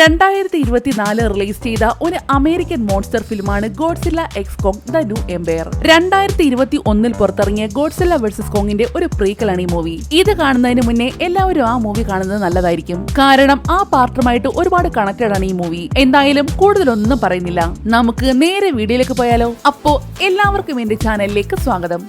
രണ്ടായിരത്തി ഇരുപത്തിനാല് റിലീസ് ചെയ്ത ഒരു അമേരിക്കൻ മോൺസ്റ്റർ ഫിലിമാണ് Godzilla x Kong the new empire. രണ്ടായിരത്തി ഇരുപത്തി ഒന്നിൽ പുറത്തിറങ്ങിയ ഗോഡ്സില്ല വേഴ്സസ് കോങ്ങിന്റെ ഒരു പ്രീക്കലാണ് ഈ മൂവി. ഇത് കാണുന്നതിന് മുന്നേ എല്ലാവരും ആ മൂവി കാണുന്നത് നല്ലതായിരിക്കും. കാരണം ആ പാർട്ടുമായിട്ട് ഒരുപാട് കണക്റ്റഡ് ആണ് ഈ മൂവി. എന്തായാലും കൂടുതലൊന്നും പറയുന്നില്ല. നമുക്ക് നേരെ വീഡിയോയിലേക്ക് പോയാലോ. അപ്പോ എല്ലാവർക്കും എന്റെ ചാനലിലേക്ക് സ്വാഗതം.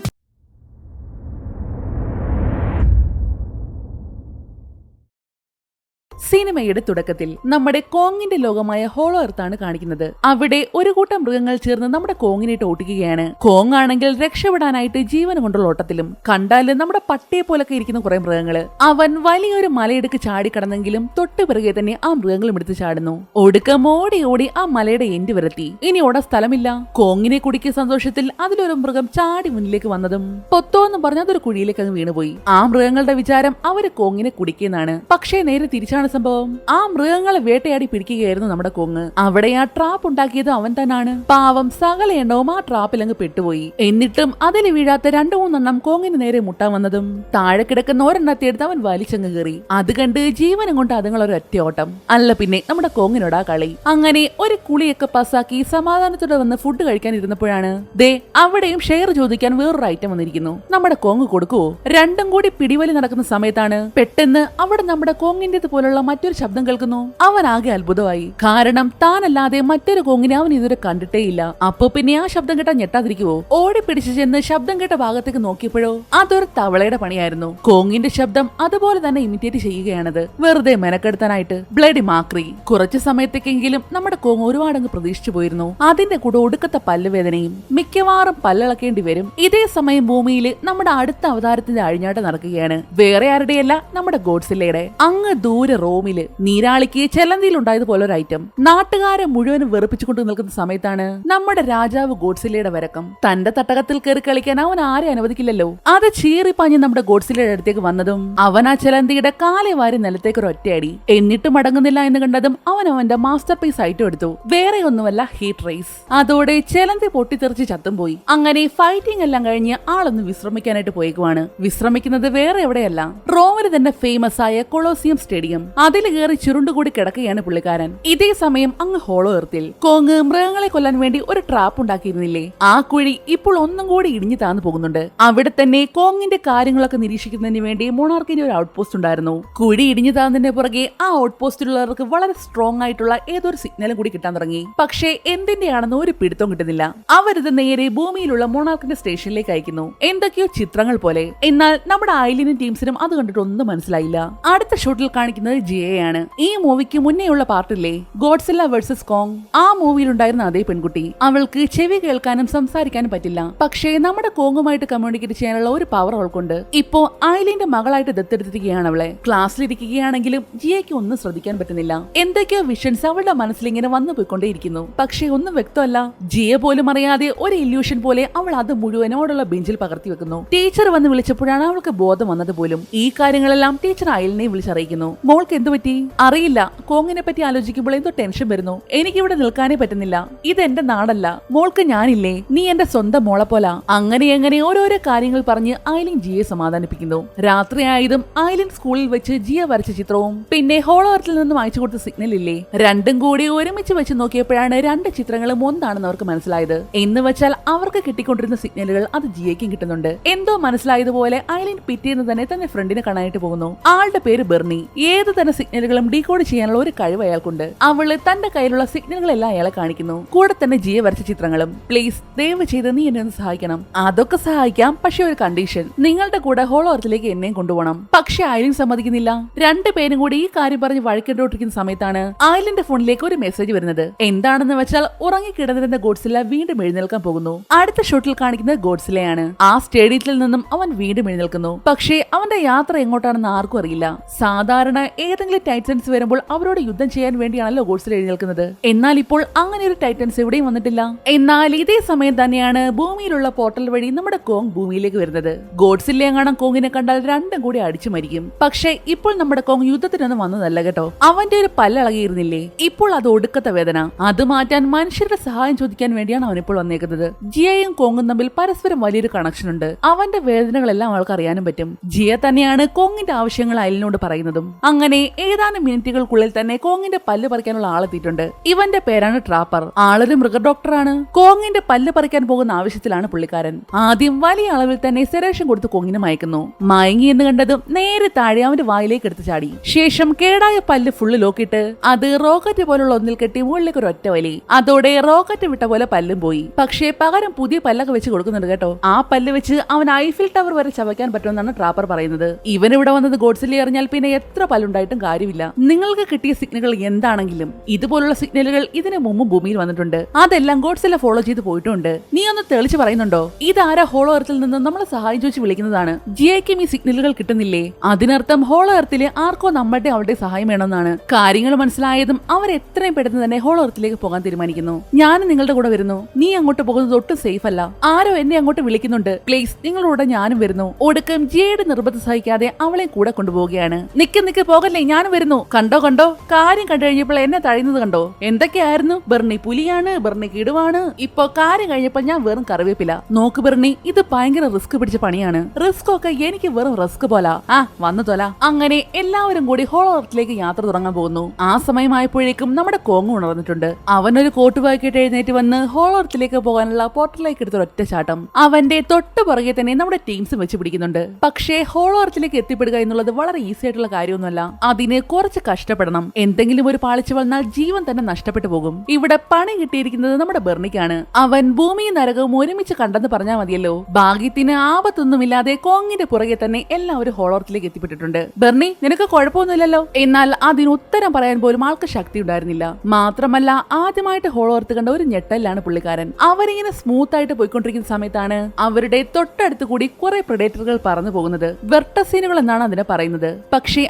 സിനിമയുടെ തുടക്കത്തിൽ നമ്മുടെ കോങ്ങിന്റെ ലോകമായ ഹോളോ എർത്താണ് കാണിക്കുന്നത്. അവിടെ ഒരു കൂട്ടം മൃഗങ്ങൾ ചേർന്ന് നമ്മുടെ കോങ്ങിനെ ഓട്ടിക്കുകയാണ്. കോങ് ആണെങ്കിൽ രക്ഷപ്പെടാനായിട്ട് ജീവൻ കൊണ്ടുള്ള ഓട്ടത്തിലും കണ്ടാൽ നമ്മുടെ പട്ടിയെ പോലൊക്കെ ഇരിക്കുന്ന കുറെ മൃഗങ്ങൾ. അവൻ വലിയൊരു മലയിടുക്ക് ചാടിക്കടന്നെങ്കിലും തൊട്ടു പിറകെ തന്നെ ആ മൃഗങ്ങളും എടുത്ത് ചാടുന്നു. ഒടുക്കം ഓടി ഓടി ആ മലയുടെ എൻഡ് വരത്തി. ഇനി ഓടാൻ സ്ഥലമില്ല. കോങ്ങിനെ കുടിക്കിയ സന്തോഷത്തിൽ അതിലൊരു മൃഗം ചാടി മുന്നിലേക്ക് വന്നതും പൊത്തോ എന്ന് പറഞ്ഞ അതൊരു കുഴിയിലേക്ക് അങ്ങ് വീണുപോയി. ആ മൃഗങ്ങളുടെ വിചാരം അവർ കോങ്ങിനെ കുടിക്കുന്നതാണ് പക്ഷേ നേരെ തിരിച്ചാണ് സംഭവം? ആ മൃഗങ്ങളെ വേട്ടയാടി പിടിക്കുകയായിരുന്നു നമ്മുടെ കൊങ്ങ്. അവിടെ ആ ട്രാപ്പ് ഉണ്ടാക്കിയത് അവൻ തന്നാണ്. പാവം സകല എണ്ണവും ആ ട്രാപ്പിൽ അങ്ങ് പെട്ടുപോയി. എന്നിട്ടും അതിൽ വീഴാത്ത രണ്ടു മൂന്നെണ്ണം കോങ്ങിന് നേരെ മുട്ടാൻ വന്നതും താഴെ കിടക്കുന്ന ഒരെണ്ണത്തെ എടുത്ത് അവൻ വലിച്ചങ്ങ് കയറി അത് കണ്ട് ജീവനം കൊണ്ട് അതുങ്ങളൊരു ഒറ്റയോട്ടം. അല്ല പിന്നെ നമ്മുടെ കോങ്ങിനോടാ കളി. അങ്ങനെ ഒരു കുളിയൊക്കെ പാസ്സാക്കി സമാധാനത്തോടെ വന്ന് ഫുഡ് കഴിക്കാൻ ഇരുന്നപ്പോഴാണ് ദേ അവിടെയും ഷെയർ ചോദിക്കാൻ വേറൊരു ഐറ്റം വന്നിരിക്കുന്നു. നമ്മുടെ കോങ്ങ് കൊടുക്കുവോ? രണ്ടും കൂടി പിടിവലി നടക്കുന്ന സമയത്താണ് പെട്ടെന്ന് അവിടെ നമ്മുടെ കോങ്ങിന്റേത് പോലുള്ള മറ്റൊരു ശബ്ദം കേൾക്കുന്നു. അവൻ ആകെ അത്ഭുതമായി. കാരണം താനല്ലാതെ മറ്റൊരു കോങ്ങിനെ അവൻ ഇതുവരെ കണ്ടിട്ടേയില്ല അപ്പൊ പിന്നെ ആ ശബ്ദം കേട്ടാ ഞെട്ടാതിരിക്കുവോ? ഓടി പിടിച്ചു ചെന്ന് ശബ്ദം കേട്ട ഭാഗത്തേക്ക് നോക്കിയപ്പോഴോ അതൊരു തവളയുടെ പണിയായിരുന്നു. കോങ്ങിന്റെ ശബ്ദം അതുപോലെ തന്നെ ഇമിറ്റേറ്റ് ചെയ്യുകയാണത്. വെറുതെ മെനക്കെടുത്താനായിട്ട്. ബ്ലഡി മാക്രി. കുറച്ചു സമയത്തേക്കെങ്കിലും നമ്മുടെ കോങ് ഒരുപാടങ്ങ് പ്രതീക്ഷിച്ചു പോയിരുന്നു. അതിന്റെ കൂടെ ഒടുക്കത്തെ പല്ലുവേദനയും മിക്കവാറും പല്ലിളക്കേണ്ടി വരും. ഇതേ സമയം ഭൂമിയിൽ നമ്മുടെ അടുത്ത അവതാരത്തിന്റെ അഴിഞ്ഞാട്ടം നടക്കുകയാണ്. വേറെ ആരുടെയല്ല നമ്മുടെ ഗോഡ്സില്ലയുടെ. അങ്ങ് ദൂരെ റോമിൽ നീരാളിക്ക് ചെലന്തിയിലുണ്ടായതുപോലെ ഒരു ഐറ്റം നാട്ടുകാരെ മുഴുവനും വെറുപ്പിച്ചുകൊണ്ട് നിൽക്കുന്ന സമയത്താണ് നമ്മുടെ രാജാവ് ഗോഡ്സിലയുടെ വരക്കം. തന്റെ തട്ടകത്തിൽ കയറി കളിക്കാൻ അവൻ ആരെ അനുവദിക്കില്ലല്ലോ? അത് ചീറിപ്പാഞ്ഞ് നമ്മുടെ ഗോഡ്സിലയുടെ അടുത്തേക്ക് വന്നതും അവൻ ആ ചെലന്തിയുടെ കാലെ വാരി നിലത്തേക്ക് ഒരു ഒറ്റയടി. എന്നിട്ട് മടങ്ങുന്നില്ല എന്ന് കണ്ടതും അവൻ അവന്റെ മാസ്റ്റർ പീസ് ഐറ്റം എടുത്തു. വേറെ ഒന്നുമല്ല ഹീറ്റ് റേസ് അതോടെ ചെലന്തി പൊട്ടിത്തെറിച്ച് ചത്തും പോയി അങ്ങനെ ഫൈറ്റിംഗ് എല്ലാം കഴിഞ്ഞ് ആളൊന്ന് വിശ്രമിക്കാനായിട്ട് പോയേക്കുവാണ്. വിശ്രമിക്കുന്നത് വേറെ എവിടെയല്ല. റോമിൽ തന്നെ ഫേമസ് ആയ കൊളോസിയം സ്റ്റേഡിയം. അതിൽ കയറി ചുരുണ്ടുകൂടി കിടക്കുകയാണ് പുള്ളിക്കാരൻ. ഇതേ സമയം അങ്ങ് ഹോളോ എർത്തിൽ കോങ് മൃഗങ്ങളെ കൊല്ലാൻ വേണ്ടി ഒരു ട്രാപ്പ് ഉണ്ടാക്കിയിരുന്നില്ലേ? ആ കുഴി ഇപ്പോൾ ഒന്നും കൂടി ഇടിഞ്ഞു താന്നു പോകുന്നുണ്ട്. അവിടെ തന്നെ കോങ്ങിന്റെ കാര്യങ്ങളൊക്കെ നിരീക്ഷിക്കുന്നതിന് വേണ്ടി മൊണാർക്കിന്റെ ഒരു ഔട്ട് പോസ്റ്റ് ഉണ്ടായിരുന്നു. കുഴി ഇടിഞ്ഞു താന്നതിന്റെ പുറകെ ആ ഔട്ട് പോസ്റ്റിലുള്ളവർക്ക് വളരെ സ്ട്രോങ് ആയിട്ടുള്ള ഏതൊരു സിഗ്നലും കൂടി കിട്ടാൻ തുടങ്ങി. പക്ഷേ എന്തിന്റെയാണെന്ന് ഒരു പിടുത്തം കിട്ടുന്നില്ല. അവരിത് നേരെ ഭൂമിയിലുള്ള മൊണാർക്കിന്റെ സ്റ്റേഷനിലേക്ക് അയക്കുന്നു. എന്തൊക്കെയോ ചിത്രങ്ങൾ പോലെ. എന്നാൽ നമ്മുടെ ഐലിനും ടീംസിനും അത് കണ്ടിട്ട് ഒന്നും മനസ്സിലായില്ല. അടുത്ത ഷോട്ടിൽ കാണിക്കുന്നത് ജിയയാണ്. ഈ മൂവിക്ക് മുന്നേയുള്ള പാർട്ടില്ലേ ഗോഡ്സില്ല വേഴ്സസ് കോങ്. ആ മൂവിയിലുണ്ടായിരുന്ന അതേ പെൺകുട്ടി. അവൾക്ക് ചെവി കേൾക്കാനും സംസാരിക്കാനും പറ്റില്ല. പക്ഷേ നമ്മുടെ കോങ്ങുമായിട്ട് കമ്മ്യൂണിക്കേറ്റ് ചെയ്യാനുള്ള ഒരു പവർ അവൾക്കുണ്ട്. ഇപ്പോ ഐലിന്റെ മകളായിട്ട് ദത്തെടുത്തിരിക്കുകയാണ് അവളെ. ക്ലാസ്സിലിരിക്കുകയാണെങ്കിലും ജിയയ്ക്ക് ഒന്നും ശ്രദ്ധിക്കാൻ പറ്റുന്നില്ല. എന്തൊക്കെയോ വിഷൻസ് അവളുടെ മനസ്സിൽ ഇങ്ങനെ വന്നു പോയിക്കൊണ്ടേയിരിക്കുന്നു. പക്ഷേ ഒന്നും വ്യക്തമല്ല. ജിയ പോലും അറിയാതെ ഒരു ഇല്യൂഷൻ പോലെ അവൾ അത് മുഴുവനോടുള്ള ബെഞ്ചിൽ പകർത്തി വെക്കുന്നു. ടീച്ചർ വന്ന് വിളിച്ചപ്പോഴാണ് അവൾക്ക് ബോധം വന്നത് പോലും. ഈ കാര്യങ്ങളെല്ലാം ടീച്ചർ അയലിനെ വിളിച്ചറിയിക്കുന്നു. മോൾക്ക് എന്തു പറ്റി അറിയില്ല. കോങ്ങിനെ പറ്റി ആലോചിക്കുമ്പോൾ എന്തോ ടെൻഷൻ വരുന്നു. എനിക്ക് ഇവിടെ നിൽക്കാനേ പറ്റുന്നില്ല. ഇത് എന്റെ നാടല്ല. മോൾക്ക് ഞാനില്ലേ. നീ എന്റെ സ്വന്തം മോളെ പോല. അങ്ങനെ അങ്ങനെ ഓരോരോ കാര്യങ്ങൾ പറഞ്ഞ് ഐലിൻ ജിയെ സമാധാനിപ്പിക്കുന്നു. രാത്രിയായതും ഐലിൻ സ്കൂളിൽ വെച്ച് ജിയ വരച്ച ചിത്രവും പിന്നെ ഹോളോർത്തിൽ നിന്നും അയച്ചു കൊടുത്ത സിഗ്നൽ ഇല്ലേ? രണ്ടും കൂടി ഒരുമിച്ച് വെച്ച് നോക്കിയപ്പോഴാണ് രണ്ട് ചിത്രങ്ങളും ഒന്നാണെന്ന് അവർക്ക് മനസ്സിലായത്. എന്ന് വെച്ചാൽ അവർക്ക് കിട്ടിക്കൊണ്ടിരുന്ന സിഗ്നലുകൾ അത് ജിയയ്ക്കും കിട്ടുന്നുണ്ട്. എന്തോ മനസ്സിലായതുപോലെ ഐലിൻ പിറ്റേന്ന് തന്നെ തന്റെ ഫ്രണ്ടിനെ കാണാനായിട്ട് പോകുന്നു. ആളുടെ പേര് ബെർണി. ഏത് തന്നെ സിഗ്നലുകളും ഡീകോഡ് ചെയ്യാനുള്ള ഒരു കഴിവ് അയാൾക്കുണ്ട്. അവൾ തന്റെ കയ്യിലുള്ള സിഗ്നലുകളെല്ലാം അയാളെ കാണിക്കുന്നു. കൂടെ തന്നെ ജിയെ വരച്ച ചിത്രങ്ങളും. പ്ലീസ് ദയവ് ചെയ്ത് നീ എന്നെ ഒന്ന് സഹായിക്കണം. അതൊക്കെ സഹായിക്കാം പക്ഷെ ഒരു കണ്ടീഷൻ. നിങ്ങളുടെ കൂടെ ഹോളോ അർത്തിലേക്ക് എന്നെയും കൊണ്ടുപോകണം. പക്ഷെ ആയാലും സമ്മതിക്കുന്നില്ല. രണ്ടുപേരും കൂടി ഈ കാര്യം പറഞ്ഞ് വഴക്കിട്ടോട്ടിരിക്കുന്ന സമയത്താണ് ആയിലിന്റെ ഫോണിലേക്ക് ഒരു മെസ്സേജ് വരുന്നത്. എന്താണെന്ന് വെച്ചാൽ ഉറങ്ങിക്കിടന്നിരുന്ന ഗോഡ്സില വീണ്ടും എഴുന്നേൽക്കാൻ പോകുന്നു. അടുത്ത ഷോട്ടിൽ കാണിക്കുന്നത് ഗോഡ്സിലയാണ്. ആ സ്റ്റേഡിയത്തിൽ നിന്നും അവൻ വീണ്ടും എഴുന്നേൽക്കുന്നു. പക്ഷേ അവന്റെ യാത്ര എങ്ങോട്ടാണെന്ന് ആർക്കും അറിയില്ല. സാധാരണ ഏതെങ്കിലും ടൈറ്റൻസ് വരുമ്പോൾ അവരോട് യുദ്ധം ചെയ്യാൻ വേണ്ടിയാണല്ലോ ഗോഡ്സിൽ എഴുന്നേൽക്കുന്നത്. എന്നാൽ ഇപ്പോൾ അങ്ങനെ ഒരു ടൈറ്റൻസ് എവിടെയും വന്നിട്ടില്ല. എന്നാൽ ഇതേ സമയം തന്നെയാണ് ഭൂമിയിലുള്ള പോർട്ടൽ വഴി നമ്മുടെ കോങ് ഭൂമിയിലേക്ക് വരുന്നത്. ഗോഡ്സ് എങ്ങാണം കോങ്ങിനെ കണ്ടാൽ രണ്ടും കൂടി അടിച്ചു മരിക്കും. പക്ഷേ ഇപ്പോൾ നമ്മുടെ കോങ് യുദ്ധത്തിനൊന്നും വന്നതല്ല കേട്ടോ. അവന്റെ ഒരു പല്ലളകിയിരുന്നില്ലേ ഇപ്പോൾ അത് ഒടുക്കത്തെ വേദന. അത് മാറ്റാൻ മനുഷ്യരുടെ സഹായം ചോദിക്കാൻ വേണ്ടിയാണ് അവൻ ഇപ്പോൾ വന്നേക്കുന്നത്. ജിയയും കോങ്ങും തമ്മിൽ പരസ്പരം വലിയൊരു കണക്ഷൻ ഉണ്ട്. അവന്റെ വേദനകളെല്ലാം അവൾക്ക് അറിയാനും പറ്റും. ജിയ തന്നെയാണ് കോങ്ങിന്റെ ആവശ്യങ്ങൾ അയലിനോട് പറയുന്നതും. അങ്ങനെ ഏതാനും മിനിറ്റുകൾക്കുള്ളിൽ തന്നെ കോങ്ങിന്റെ പല്ല് പറിക്കാനുള്ള ആളെത്തിയിട്ടുണ്ട് ഇവന്റെ പേരാണ് ട്രാപ്പർ. ആളൊരു മൃഗ ഡോക്ടറാണ്. കോങ്ങിന്റെ പല്ല് പറിക്കാൻ പോകുന്ന ആവശ്യത്തിലാണ് പുള്ളിക്കാരൻ. ആദ്യം വലിയ അളവിൽ തന്നെ സെറേഷൻ കൊടുത്ത് കോങ്ങിനെ മയക്കുന്നു. മയങ്ങി എന്ന് കണ്ടതും നേരെ താഴെ അവന്റെ വായിലേക്ക് എടുത്ത് ചാടി. ശേഷം കേടായ പല്ല് ഫുള്ള് ലോക്കിട്ട് അത് റോക്കറ്റ് പോലുള്ള ഒന്നിൽ കെട്ടി മുകളിലേക്ക് ഒരു ഒറ്റ വലി. അതോടെ റോക്കറ്റ് വിട്ട പോലെ പല്ലും പോയി. പക്ഷേ പകരം പുതിയ പല്ലൊക്കെ വെച്ച് കൊടുക്കുന്നുണ്ട് കേട്ടോ. ആ പല്ല് വെച്ച് അവൻ ഐഫിൽ ടവർ വരെ ചവയ്ക്കാൻ പറ്റുമെന്നാണ് ട്രാപ്പർ പറയുന്നത്. ഇവൻ ഇവിടെ വന്നത് ഗോഡ്സിലി അറിഞ്ഞാൽ പിന്നെ എത്ര പല്ലുണ്ടായിട്ടും കാര്യമില്ല. നിങ്ങൾക്ക് കിട്ടിയ സിഗ്നലുകൾ എന്താണെങ്കിലും ഇതുപോലുള്ള സിഗ്നലുകൾ ഇതിനു മുമ്പ് ഭൂമിയിൽ വന്നിട്ടുണ്ട്. അതെല്ലാം ഗോഡ്സിലെ ഫോളോ ചെയ്ത് പോയിട്ടുണ്ട്. നീ ഒന്ന് തെളിച്ച് പറയുന്നുണ്ടോ? ഇതാരാ ഹോളോ എർത്തിൽ നിന്ന് നമ്മളെ സഹായം ചോദിച്ച് വിളിക്കുന്നതാണ്? ജിയയ്ക്കും ഈ സിഗ്നലുകൾ കിട്ടുന്നില്ലേ? അതിനർത്ഥം ഹോളോ എർത്തിലെ ആർക്കോ നമ്മളുടെ അവളുടെ സഹായം വേണമെന്നാണ്. കാര്യങ്ങൾ മനസ്സിലായതും അവർ എത്രയും പെട്ടെന്ന് തന്നെ ഹോളോ എർത്തിലേക്ക് പോകാൻ തീരുമാനിക്കുന്നു. ഞാൻ നിങ്ങളുടെ കൂടെ വരുന്നു. നീ അങ്ങോട്ട് പോകുന്നത് ഒട്ടും സേഫ് അല്ല. ആരോ എന്നെ അങ്ങോട്ട് വിളിക്കുന്നുണ്ട്. പ്ലീസ് നിങ്ങളുടെ ഞാനും വരുന്നു. ഒടുക്കം ജിയയുടെ നിർബന്ധം സഹിക്കാതെ അവളെ കൂടെ കൊണ്ടുപോവുകയാണ്. നിക്ക് നിക്ക് പോകല്ലേ ഞാനും വരുന്നു. കണ്ടോ കണ്ടോ? കാര്യം കണ്ടു കഴിഞ്ഞപ്പോൾ എന്നെ തഴയുന്നത് കണ്ടോ? എന്തൊക്കെയായിരുന്നു? ബെർണി പുലിയാണ് ബെർണി കിടുവാണ്. ഇപ്പൊ കാര്യം കഴിഞ്ഞപ്പോൾ ഞാൻ വെറും കറിവേപ്പില. നോക്ക് ബെർണി ഇത് ഭയങ്കര റിസ്ക് പിടിച്ച പണിയാണ്. റിസ്ക് ഒക്കെ എനിക്ക് വെറും റിസ്ക് പോല. ആ വന്നു തൊല. അങ്ങനെ എല്ലാവരും കൂടി ഹോളോർത്തിലേക്ക് യാത്ര തുടങ്ങാൻ പോകുന്നു. ആ സമയമായപ്പോഴേക്കും നമ്മുടെ കോങ് ഉണർന്നിട്ടുണ്ട്. അവനൊരു കോട്ട് വാക്കിയിട്ട് എഴുന്നേറ്റ് വന്ന് ഹോളോർത്തിലേക്ക് പോകാനുള്ള പോർട്ടലിലേക്ക് എടുത്ത ഒറ്റ ചാട്ടം. അവന്റെ തൊട്ട് പുറകെ തന്നെ നമ്മുടെ ടീംസ് വെച്ച് പിടിക്കുന്നുണ്ട്. പക്ഷേ ഹോളോർത്തിലേക്ക് എത്തിപ്പെടുക എന്നുള്ളത് വളരെ ഈസി ആയിട്ടുള്ള കാര്യമൊന്നുമല്ല. അതിന് കുറച്ച് കഷ്ടപ്പെടണം. എന്തെങ്കിലും ഒരു പാളിച്ച വന്നാൽ ജീവൻ തന്നെ നഷ്ടപ്പെട്ടു പോകും. ഇവിടെ പണി കിട്ടിയിരിക്കുന്നത് നമ്മുടെ ബെർണിക്കാണ്. അവൻ ഭൂമിയും നരകവും ഒരുമിച്ച് കണ്ടെന്ന് പറഞ്ഞാൽ മതിയല്ലോ. ഭാഗ്യത്തിന് ആപത്തൊന്നുമില്ലാതെ കോങ്ങിന്റെ പുറകെ തന്നെ എല്ലാവരും ഹോളോർത്തിലേക്ക് എത്തിപ്പെട്ടിട്ടുണ്ട്. ബെർണി നിനക്ക് കുഴപ്പമൊന്നുമില്ലല്ലോ? എന്നാൽ അതിന് ഉത്തരം പറയാൻ പോലും ആൾക്ക് ശക്തി ഉണ്ടായിരുന്നില്ല. മാത്രമല്ല ആദ്യമായിട്ട് ഹോളോർത്ത് കണ്ട ഒരു ഞെട്ടലാണ് പുള്ളിക്കാരൻ. അവരിങ്ങനെ സ്മൂത്ത് ആയിട്ട് പോയിക്കൊണ്ടിരിക്കുന്ന സമയത്താണ് അവരുടെ തൊട്ടടുത്ത് കൂടി കുറെ പ്രഡേറ്ററുകൾ പറന്നു പോകുന്നത്. വെർട്ടസീനുകൾ എന്നാണ് അതിനെ പറയുന്നത്. പക്ഷേ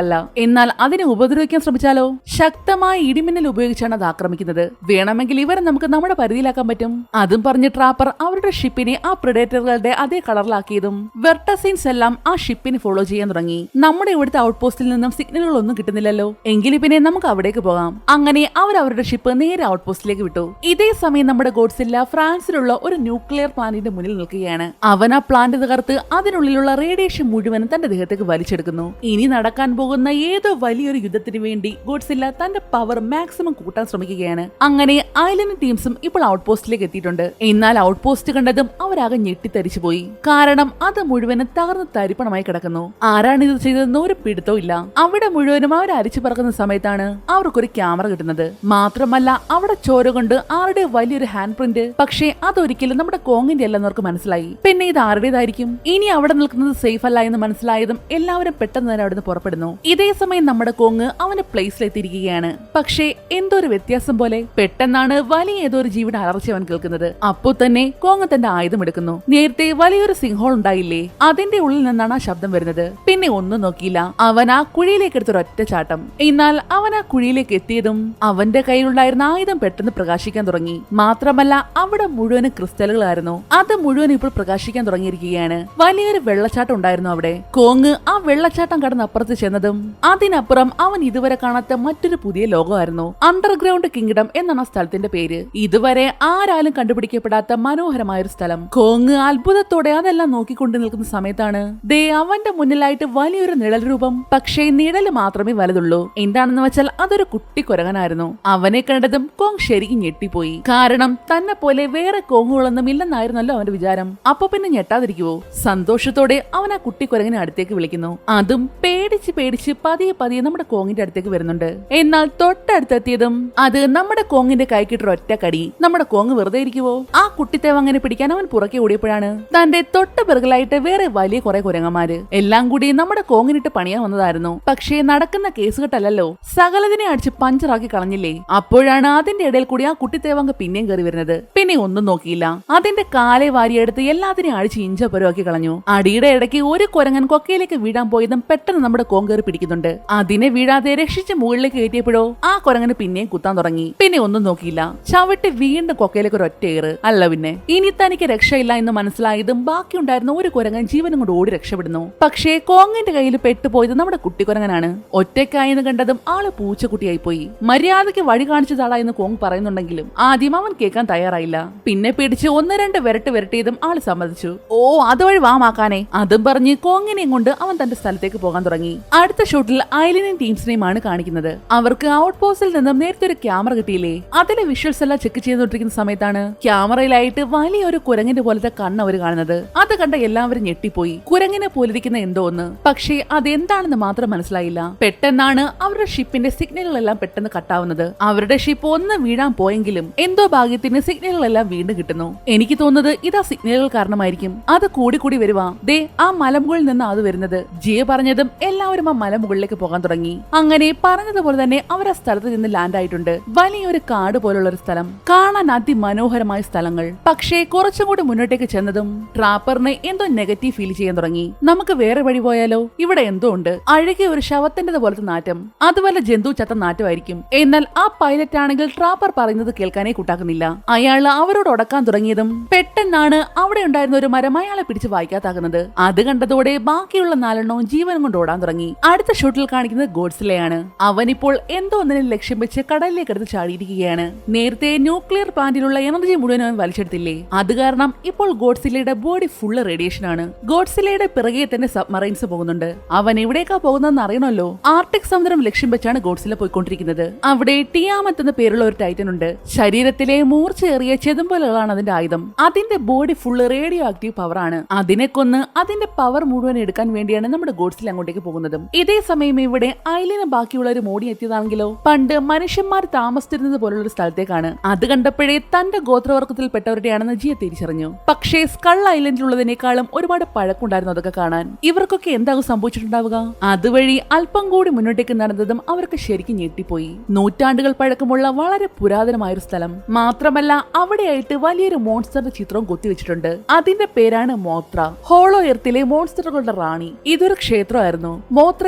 അപകടകാരികളല്ല എന്നാൽ അതിനെ ഉപദ്രവിക്കാൻ ശ്രമിച്ചാലോ? ശക്തമായ ഇടിമിന്നൽ ഉപയോഗിച്ചാണ് അത് ആക്രമിക്കുന്നത്. വേണമെങ്കിൽ ഇവരെ നമുക്ക് നമ്മുടെ പരിധിയിലാക്കാൻ പറ്റും. അതും പറഞ്ഞ് ട്രാപ്പർ അവരുടെ ഷിപ്പിനെ ആ പ്രിഡേറ്ററുകളുടെ അതേ കളറിലാക്കിയതും വെർട്ടസീൻസ് എല്ലാം ആ ഷിപ്പിനെ ഫോളോ ചെയ്യാൻ തുടങ്ങി. നമ്മുടെ ഇവിടുത്തെ ഔട്ട് പോസ്റ്റിൽ നിന്നും സിഗ്നലുകളൊന്നും കിട്ടുന്നില്ലല്ലോ. എങ്കിൽ പിന്നെ നമുക്ക് അവിടേക്ക് പോകാം. അങ്ങനെ അവർ അവരുടെ ഷിപ്പ് നേരെ ഔട്ട് പോസ്റ്റിലേക്ക് വിട്ടു. ഇതേ സമയം നമ്മുടെ ഗോഡ്സില്ല ഫ്രാൻസിലുള്ള ഒരു ന്യൂക്ലിയർ പ്ലാന്റിന്റെ മുന്നിൽ നിൽക്കുകയാണ്. അവൻ ആ പ്ലാന്റ് തകർത്ത് അതിനുള്ളിലുള്ള റേഡിയേഷൻ മുഴുവൻ തന്റെ ദേഹത്തേക്ക് വലിച്ചെടുക്കുന്നു. ഇനി നടക്കാൻ പോകുന്ന ഏതോ വലിയൊരു യുദ്ധത്തിന് വേണ്ടി ഗോഡ്സില്ല തന്റെ പവർ മാക്സിമം കൂട്ടാൻ ശ്രമിക്കുകയാണ്. അങ്ങനെ ഐലൻഡ് ടീംസും ഇപ്പോൾ ഔട്ട് പോസ്റ്റിലേക്ക് എത്തിയിട്ടുണ്ട്. എന്നാൽ ഔട്ട് പോസ്റ്റ് കണ്ടതും അവരാകെ ഞെട്ടിത്തരിച്ചു പോയി. കാരണം അത് മുഴുവനും തകർന്ന് തരിപ്പണമായി കിടക്കുന്നു. ആരാണ് ഇത് ചെയ്തതെന്ന് ഒരു പിടുത്തവും ഇല്ല. അവിടെ മുഴുവനും അവർ അരിച്ചു പറക്കുന്ന സമയത്താണ് അവർക്കൊരു ക്യാമറ കിട്ടുന്നത്. മാത്രമല്ല അവിടെ ചോര കൊണ്ട് ആരുടെ വലിയൊരു ഹാൻഡ് പ്രിന്റ് പക്ഷേ അതൊരിക്കലും നമ്മുടെ കോങ്ങിന്റെ അല്ലെന്ന് അവർക്ക് മനസ്സിലായി. പിന്നെ ഇത് ആരുടേതായിരിക്കും? ഇനി അവിടെ നിൽക്കുന്നത് സേഫ് അല്ല എന്ന് മനസ്സിലായതും എല്ലാവരും പെട്ടെന്ന് തന്നെ അവിടുന്ന് പുറപ്പെടുന്നു. ഇതേ സമയം നമ്മുടെ കോങ് അവന്റെ പ്ലേസിലെത്തിയിരിക്കുകയാണ് പക്ഷേ എന്തോ ഒരു വ്യത്യാസം പോലെ? പെട്ടെന്നാണ് വലിയ ഏതോ ഒരു ജീവിയുടെ അലർച്ച അവൻ കേൾക്കുന്നത്. അപ്പോൾ തന്നെ കോങ് തന്റെ ആയുധം എടുക്കുന്നു. നേരത്തെ വലിയൊരു സിംഹോൾ ഉണ്ടായില്ലേ? അതിന്റെ ഉള്ളിൽ നിന്നാണ് ആ ശബ്ദം വരുന്നത്. പിന്നെ ഒന്നും നോക്കിയില്ല. അവൻ ആ കുഴിയിലേക്ക് എടുത്തൊരു ഒറ്റ ചാട്ടം. എന്നാൽ അവൻ ആ കുഴിയിലേക്ക് എത്തിയതും അവന്റെ കയ്യിലുണ്ടായിരുന്ന ആയുധം പെട്ടെന്ന് പ്രകാശിക്കാൻ തുടങ്ങി. മാത്രമല്ല അവിടെ മുഴുവനും ക്രിസ്റ്റലുകളായിരുന്നു. അത് മുഴുവൻ ഇപ്പോൾ പ്രകാശിക്കാൻ തുടങ്ങിയിരിക്കുകയാണ്. വലിയൊരു വെള്ളച്ചാട്ടം ഉണ്ടായിരുന്നു അവിടെ. കോങ് ആ വെള്ളച്ചാട്ടം കടന്ന് അപ്പുറത്ത് ചെന്നതും അതിനപ്പുറം അവൻ ഇതുവരെ കാണാത്ത മറ്റൊരു പുതിയ ലോകമായിരുന്നു. അണ്ടർഗ്രൗണ്ട് കിങ്ഡം എന്നാണ് സ്ഥലത്തിന്റെ പേര്. ഇതുവരെ ആരാലും കണ്ടുപിടിക്കപ്പെടാത്ത മനോഹരമായ ഒരു സ്ഥലം. കോങ് അത്ഭുതത്തോടെ അതെല്ലാം നോക്കിക്കൊണ്ട് നിൽക്കുന്ന സമയത്താണ്. ദേ അവന്റെ മുന്നിലായിട്ട് വലിയൊരു നിഴൽ രൂപം. പക്ഷേ നിഴൽ മാത്രമേ വലുതുള്ളൂ. എന്താണെന്ന് വെച്ചാൽ അതൊരു കുട്ടി കുരങ്ങനായിരുന്നു. അവനെ കണ്ടതും കോങ് ശരിക്കും ഞെട്ടിപ്പോയി. കാരണം തന്നെ പോലെ വേറെ കോങ്ങുകളൊന്നും ഇല്ലെന്നായിരുന്നല്ലോ അവന്റെ വിചാരം. അപ്പൊ പിന്നെ ഞെട്ടാതിരിക്കുവോ? സന്തോഷത്തോടെ അവൻ ആ കുട്ടി കുരങ്ങനെ അടുത്തേക്ക് വിളിക്കുന്നു. അതും പേടിച്ച് പേടിച്ച് പതിയെ പതിയെ നമ്മുടെ കോങ്ങിന്റെ അടുത്തേക്ക് വരുന്നുണ്ട്. എന്നാൽ തൊട്ടടുത്തെത്തിയതും അത് നമ്മുടെ കോങ്ങിന്റെ കൈക്കിട്ടൊരു ഒറ്റ കടി. നമ്മുടെ കോങ് വെറുതെ ഇരിക്കുവോ? ആ കുട്ടിത്തേവ് അങ്ങനെ പിടിക്കാൻ അവൻ പുറകെ ഓടിയപ്പോഴാണ് തന്റെ തൊട്ട് പിറകിലായിട്ട് വേറെ വലിയ കുറെ കുരങ്ങന്മാര്. എല്ലാം കൂടി നമ്മുടെ കോങ്ങിനിട്ട് പണിയാൻ വന്നതായിരുന്നു. പക്ഷേ നടക്കുന്ന കേസുകെട്ടല്ലോ സകലതിനെ അടിച്ച് പഞ്ചറാക്കി കളഞ്ഞില്ലേ? അപ്പോഴാണ് അതിന്റെ ഇടയിൽ കൂടി ആ കുട്ടിത്തേവങ്ങ് പിന്നെയും കയറി വരുന്നത്. പിന്നെ ഒന്നും നോക്കിയില്ല. അതിന്റെ കാലെ വാരിയെടുത്ത് എല്ലാത്തിനെയും അടിച്ച് ഇഞ്ചപ്പുരമാക്കി കളഞ്ഞു. അടിയുടെ ഇടയ്ക്ക് ഒരു കുരങ്ങൻ കൊക്കയിലേക്ക് വീഴാൻ പോയതും പെട്ടെന്ന് നമ്മുടെ കോങ്കേറി പിടിക്കുന്നുണ്ട്. അതിനെ വീഴാതെ രക്ഷിച്ച് മുകളിലേക്ക് കയറ്റിയപ്പോഴോ ആ കുരങ്ങന് പിന്നെയും കുത്താൻ തുടങ്ങി. പിന്നെ ഒന്നും നോക്കിയില്ല. ചവിട്ടി വീണ്ടും കൊക്കയിലേക്ക് ഒരു ഒറ്റ ഏറ്. അല്ല പിന്നെ ഇനി തനിക്ക് രക്ഷയില്ല എന്ന് മനസ്സിലായതും ബാക്കിയുണ്ടായിരുന്ന ഒരു കുരങ്ങൻ ജീവനും കൊണ്ട് ഓടി രക്ഷപ്പെടുന്നു. പക്ഷേ കോങ്ങിന്റെ കയ്യിൽ പെട്ടുപോയത് നമ്മുടെ കുട്ടി കുരങ്ങനാണ്. ഒറ്റയ്ക്കായെന്ന് കണ്ടതും ആൾ പൂച്ചക്കുട്ടിയായി പോയി മര്യാദയ്ക്ക് വഴി കാണിച്ചതാളാ എന്ന് കോങ് പറയുന്നുണ്ടെങ്കിലും ആദ്യം അവൻ കേൾക്കാൻ തയ്യാറായില്ല. പിന്നെ പിടിച്ച് ഒന്ന് രണ്ട് വിരട്ട് വിരട്ടിയതും ആൾ സമ്മതിച്ചു. ഓ അതുവഴി വാമാക്കാനെ അതും പറഞ്ഞ് കോങ്ങിനെയും കൊണ്ട് അവൻ തന്റെ സ്ഥലത്തേക്ക് പോകാൻ തുടങ്ങി. അടുത്ത അടുത്ത ഷോട്ടിൽ ഐലിനെയും ടീംസിനെയുമാണ് കാണിക്കുന്നത്. അവർക്ക് ഔട്ട് പോസ്റ്റിൽ നിന്നും നേരത്തെ ഒരു ക്യാമറ കിട്ടിയില്ലേ? അതിലെ വിഷ്വൽസ് എല്ലാം ചെക്ക് ചെയ്തുകൊണ്ടിരിക്കുന്ന സമയത്താണ് ക്യാമറയിലായിട്ട് വലിയൊരു കുരങ്ങിന്റെ പോലത്തെ കണ്ണ് അവർ കാണുന്നത്. അത് കണ്ട എല്ലാവരും ഞെട്ടിപ്പോയി. കുരങ്ങിനെ പോലിരിക്കുന്ന എന്തോ ഒന്ന്. പക്ഷേ അതെന്താണെന്ന് മാത്രം മനസ്സിലായില്ല. പെട്ടെന്നാണ് അവരുടെ ഷിപ്പിന്റെ സിഗ്നലുകളെല്ലാം പെട്ടെന്ന് കട്ടാവുന്നത് അവരുടെ ഷിപ്പ് ഒന്ന് വീഴാൻ പോയെങ്കിലും എന്തോ ഭാഗ്യത്തിന് സിഗ്നലുകളെല്ലാം വീണ്ടും കിട്ടുന്നു. എനിക്ക് തോന്നുന്നത് ഇതാ സിഗ്നലുകൾ കാരണമായിരിക്കും. അത് കൂടി കൂടി വരുവാ. ദേ ആ മലമുകളിൽ നിന്ന് അത് വരുന്നത്. ജിയ പറഞ്ഞതും എല്ലാവരും ആ മലമുകളിലേക്ക് പോകാൻ തുടങ്ങി. അങ്ങനെ പറഞ്ഞതുപോലെ തന്നെ അവർ ആ സ്ഥലത്ത് നിന്ന് ലാൻഡ് ആയിട്ടുണ്ട്. വലിയൊരു കാട് പോലുള്ള ഒരു സ്ഥലം. കാണാൻ അതിമനോഹരമായ സ്ഥലങ്ങൾ. പക്ഷേ കുറച്ചും കൂടി മുന്നോട്ടേക്ക് ചെന്നതും ട്രാപ്പറിനെ എന്തോ നെഗറ്റീവ് ഫീൽ ചെയ്യാൻ തുടങ്ങി. നമുക്ക് വേറെ വഴി പോയാലോ? ഇവിടെ എന്തോ ഉണ്ട്. അഴുകിയ ഒരു ശവത്തിന്റെ പോലത്തെ നാറ്റം. അതുപോലെ ജന്തു ചത്ത നാറ്റമായിരിക്കും. എന്നാൽ ആ പൈലറ്റ് ആണെങ്കിൽ ട്രാപ്പർ പറയുന്നത് കേൾക്കാനേ കൂട്ടാക്കുന്നില്ല. അയാൾ അവരോട് ഉടക്കാൻ തുടങ്ങിയതും പെട്ടെന്നാണ് അവിടെ ഉണ്ടായിരുന്ന ഒരു മരം അയാളെ പിടിച്ച് വായിക്കാത്താകുന്നത് അത് കണ്ടതോടെ ബാക്കിയുള്ള നാലെണ്ണവും ജീവനും കൊണ്ട് ഓടാൻ തുടങ്ങി. അടുത്ത ഷൂട്ടിൽ കാണിക്കുന്നത് ഗോഡ്സിലെയാണ്. അവനിപ്പോൾ എന്തോ ഒന്നിനെ ലക്ഷ്യം വെച്ച് കടലിലേക്ക് എടുത്ത് ചാടിയിരിക്കുകയാണ്. നേരത്തെ ന്യൂക്ലിയർ പ്ലാന്റിലുള്ള എനർജി മുഴുവൻ അവൻ വലിച്ചെടുത്തില്ലേ? അത് കാരണം ഇപ്പോൾ ഗോഡ്സിലയുടെ ബോഡി ഫുള്ള് റേഡിയേഷൻ ആണ്. ഗോഡ്സിലയുടെ പിറകെ തന്നെ സബ്മറൈൻസ് പോകുന്നുണ്ട്. അവൻ എവിടേക്കാ പോകുന്നതെന്ന് അറിയണമല്ലോ? ആർട്ടിക് സമുദ്രം ലക്ഷ്യം വെച്ചാണ് ഗോഡ്സില പോയിക്കൊണ്ടിരിക്കുന്നത്. അവിടെ ടിയാമത്ത് എന്ന പേരുള്ള ഒരു ടൈറ്റൻ ഉണ്ട്. ശരീരത്തിലെ മൂർച്ചയേറിയ ചെതുമ്പലുകളാണ് അതിന്റെ ആയുധം. അതിന്റെ ബോഡി ഫുള്ള് റേഡിയോ ആക്റ്റീവ് പവറാണ്. അതിനെ കൊന്ന് അതിന്റെ പവർ മുഴുവൻ എടുക്കാൻ വേണ്ടിയാണ് നമ്മുടെ ഗോഡ്സിൽ അങ്ങോട്ടേക്ക് പോകുന്നതും. ഇതേ സമയം ഇവിടെ ഒരു മോടി എത്തിയതാണെങ്കിലോ? പണ്ട് മനുഷ്യന്മാർ താമസിച്ചിരുന്നത് പോലുള്ള സ്ഥലത്തേക്കാണ്. അത് കണ്ടപ്പോഴേ തന്റെ ഗോത്രവർഗത്തിൽപ്പെട്ടവരുടെയാണെന്ന് ജിയ തിരിച്ചറിഞ്ഞു. പക്ഷേ സ്കൾ ഐലൻഡിലുള്ളതിനേക്കാളും ഒരുപാട് പഴക്കുണ്ടായിരുന്നു അതൊക്കെ കാണാൻ. ഇവർക്കൊക്കെ എന്താകും സംഭവിച്ചിട്ടുണ്ടാവുക? അതുവഴി അല്പം കൂടി മുന്നോട്ടേക്ക് നടന്നതും അവർക്ക് ശരിക്കും ഞെട്ടിപ്പോയി. നൂറ്റാണ്ടുകൾ പഴക്കമുള്ള വളരെ പുരാതനമായ ഒരു സ്ഥലം. മാത്രമല്ല അവിടെയായിട്ട് വലിയൊരു മോൺസ്റ്ററിന്റെ ചിത്രവും കൊത്തിവെച്ചിട്ടുണ്ട്. അതിന്റെ പേരാണ് മോത്ര. ഹോളോ എർത്തിലെ മോൺസ്റ്ററുകളുടെ റാണി. ഇതൊരു ക്ഷേത്രമായിരുന്നു.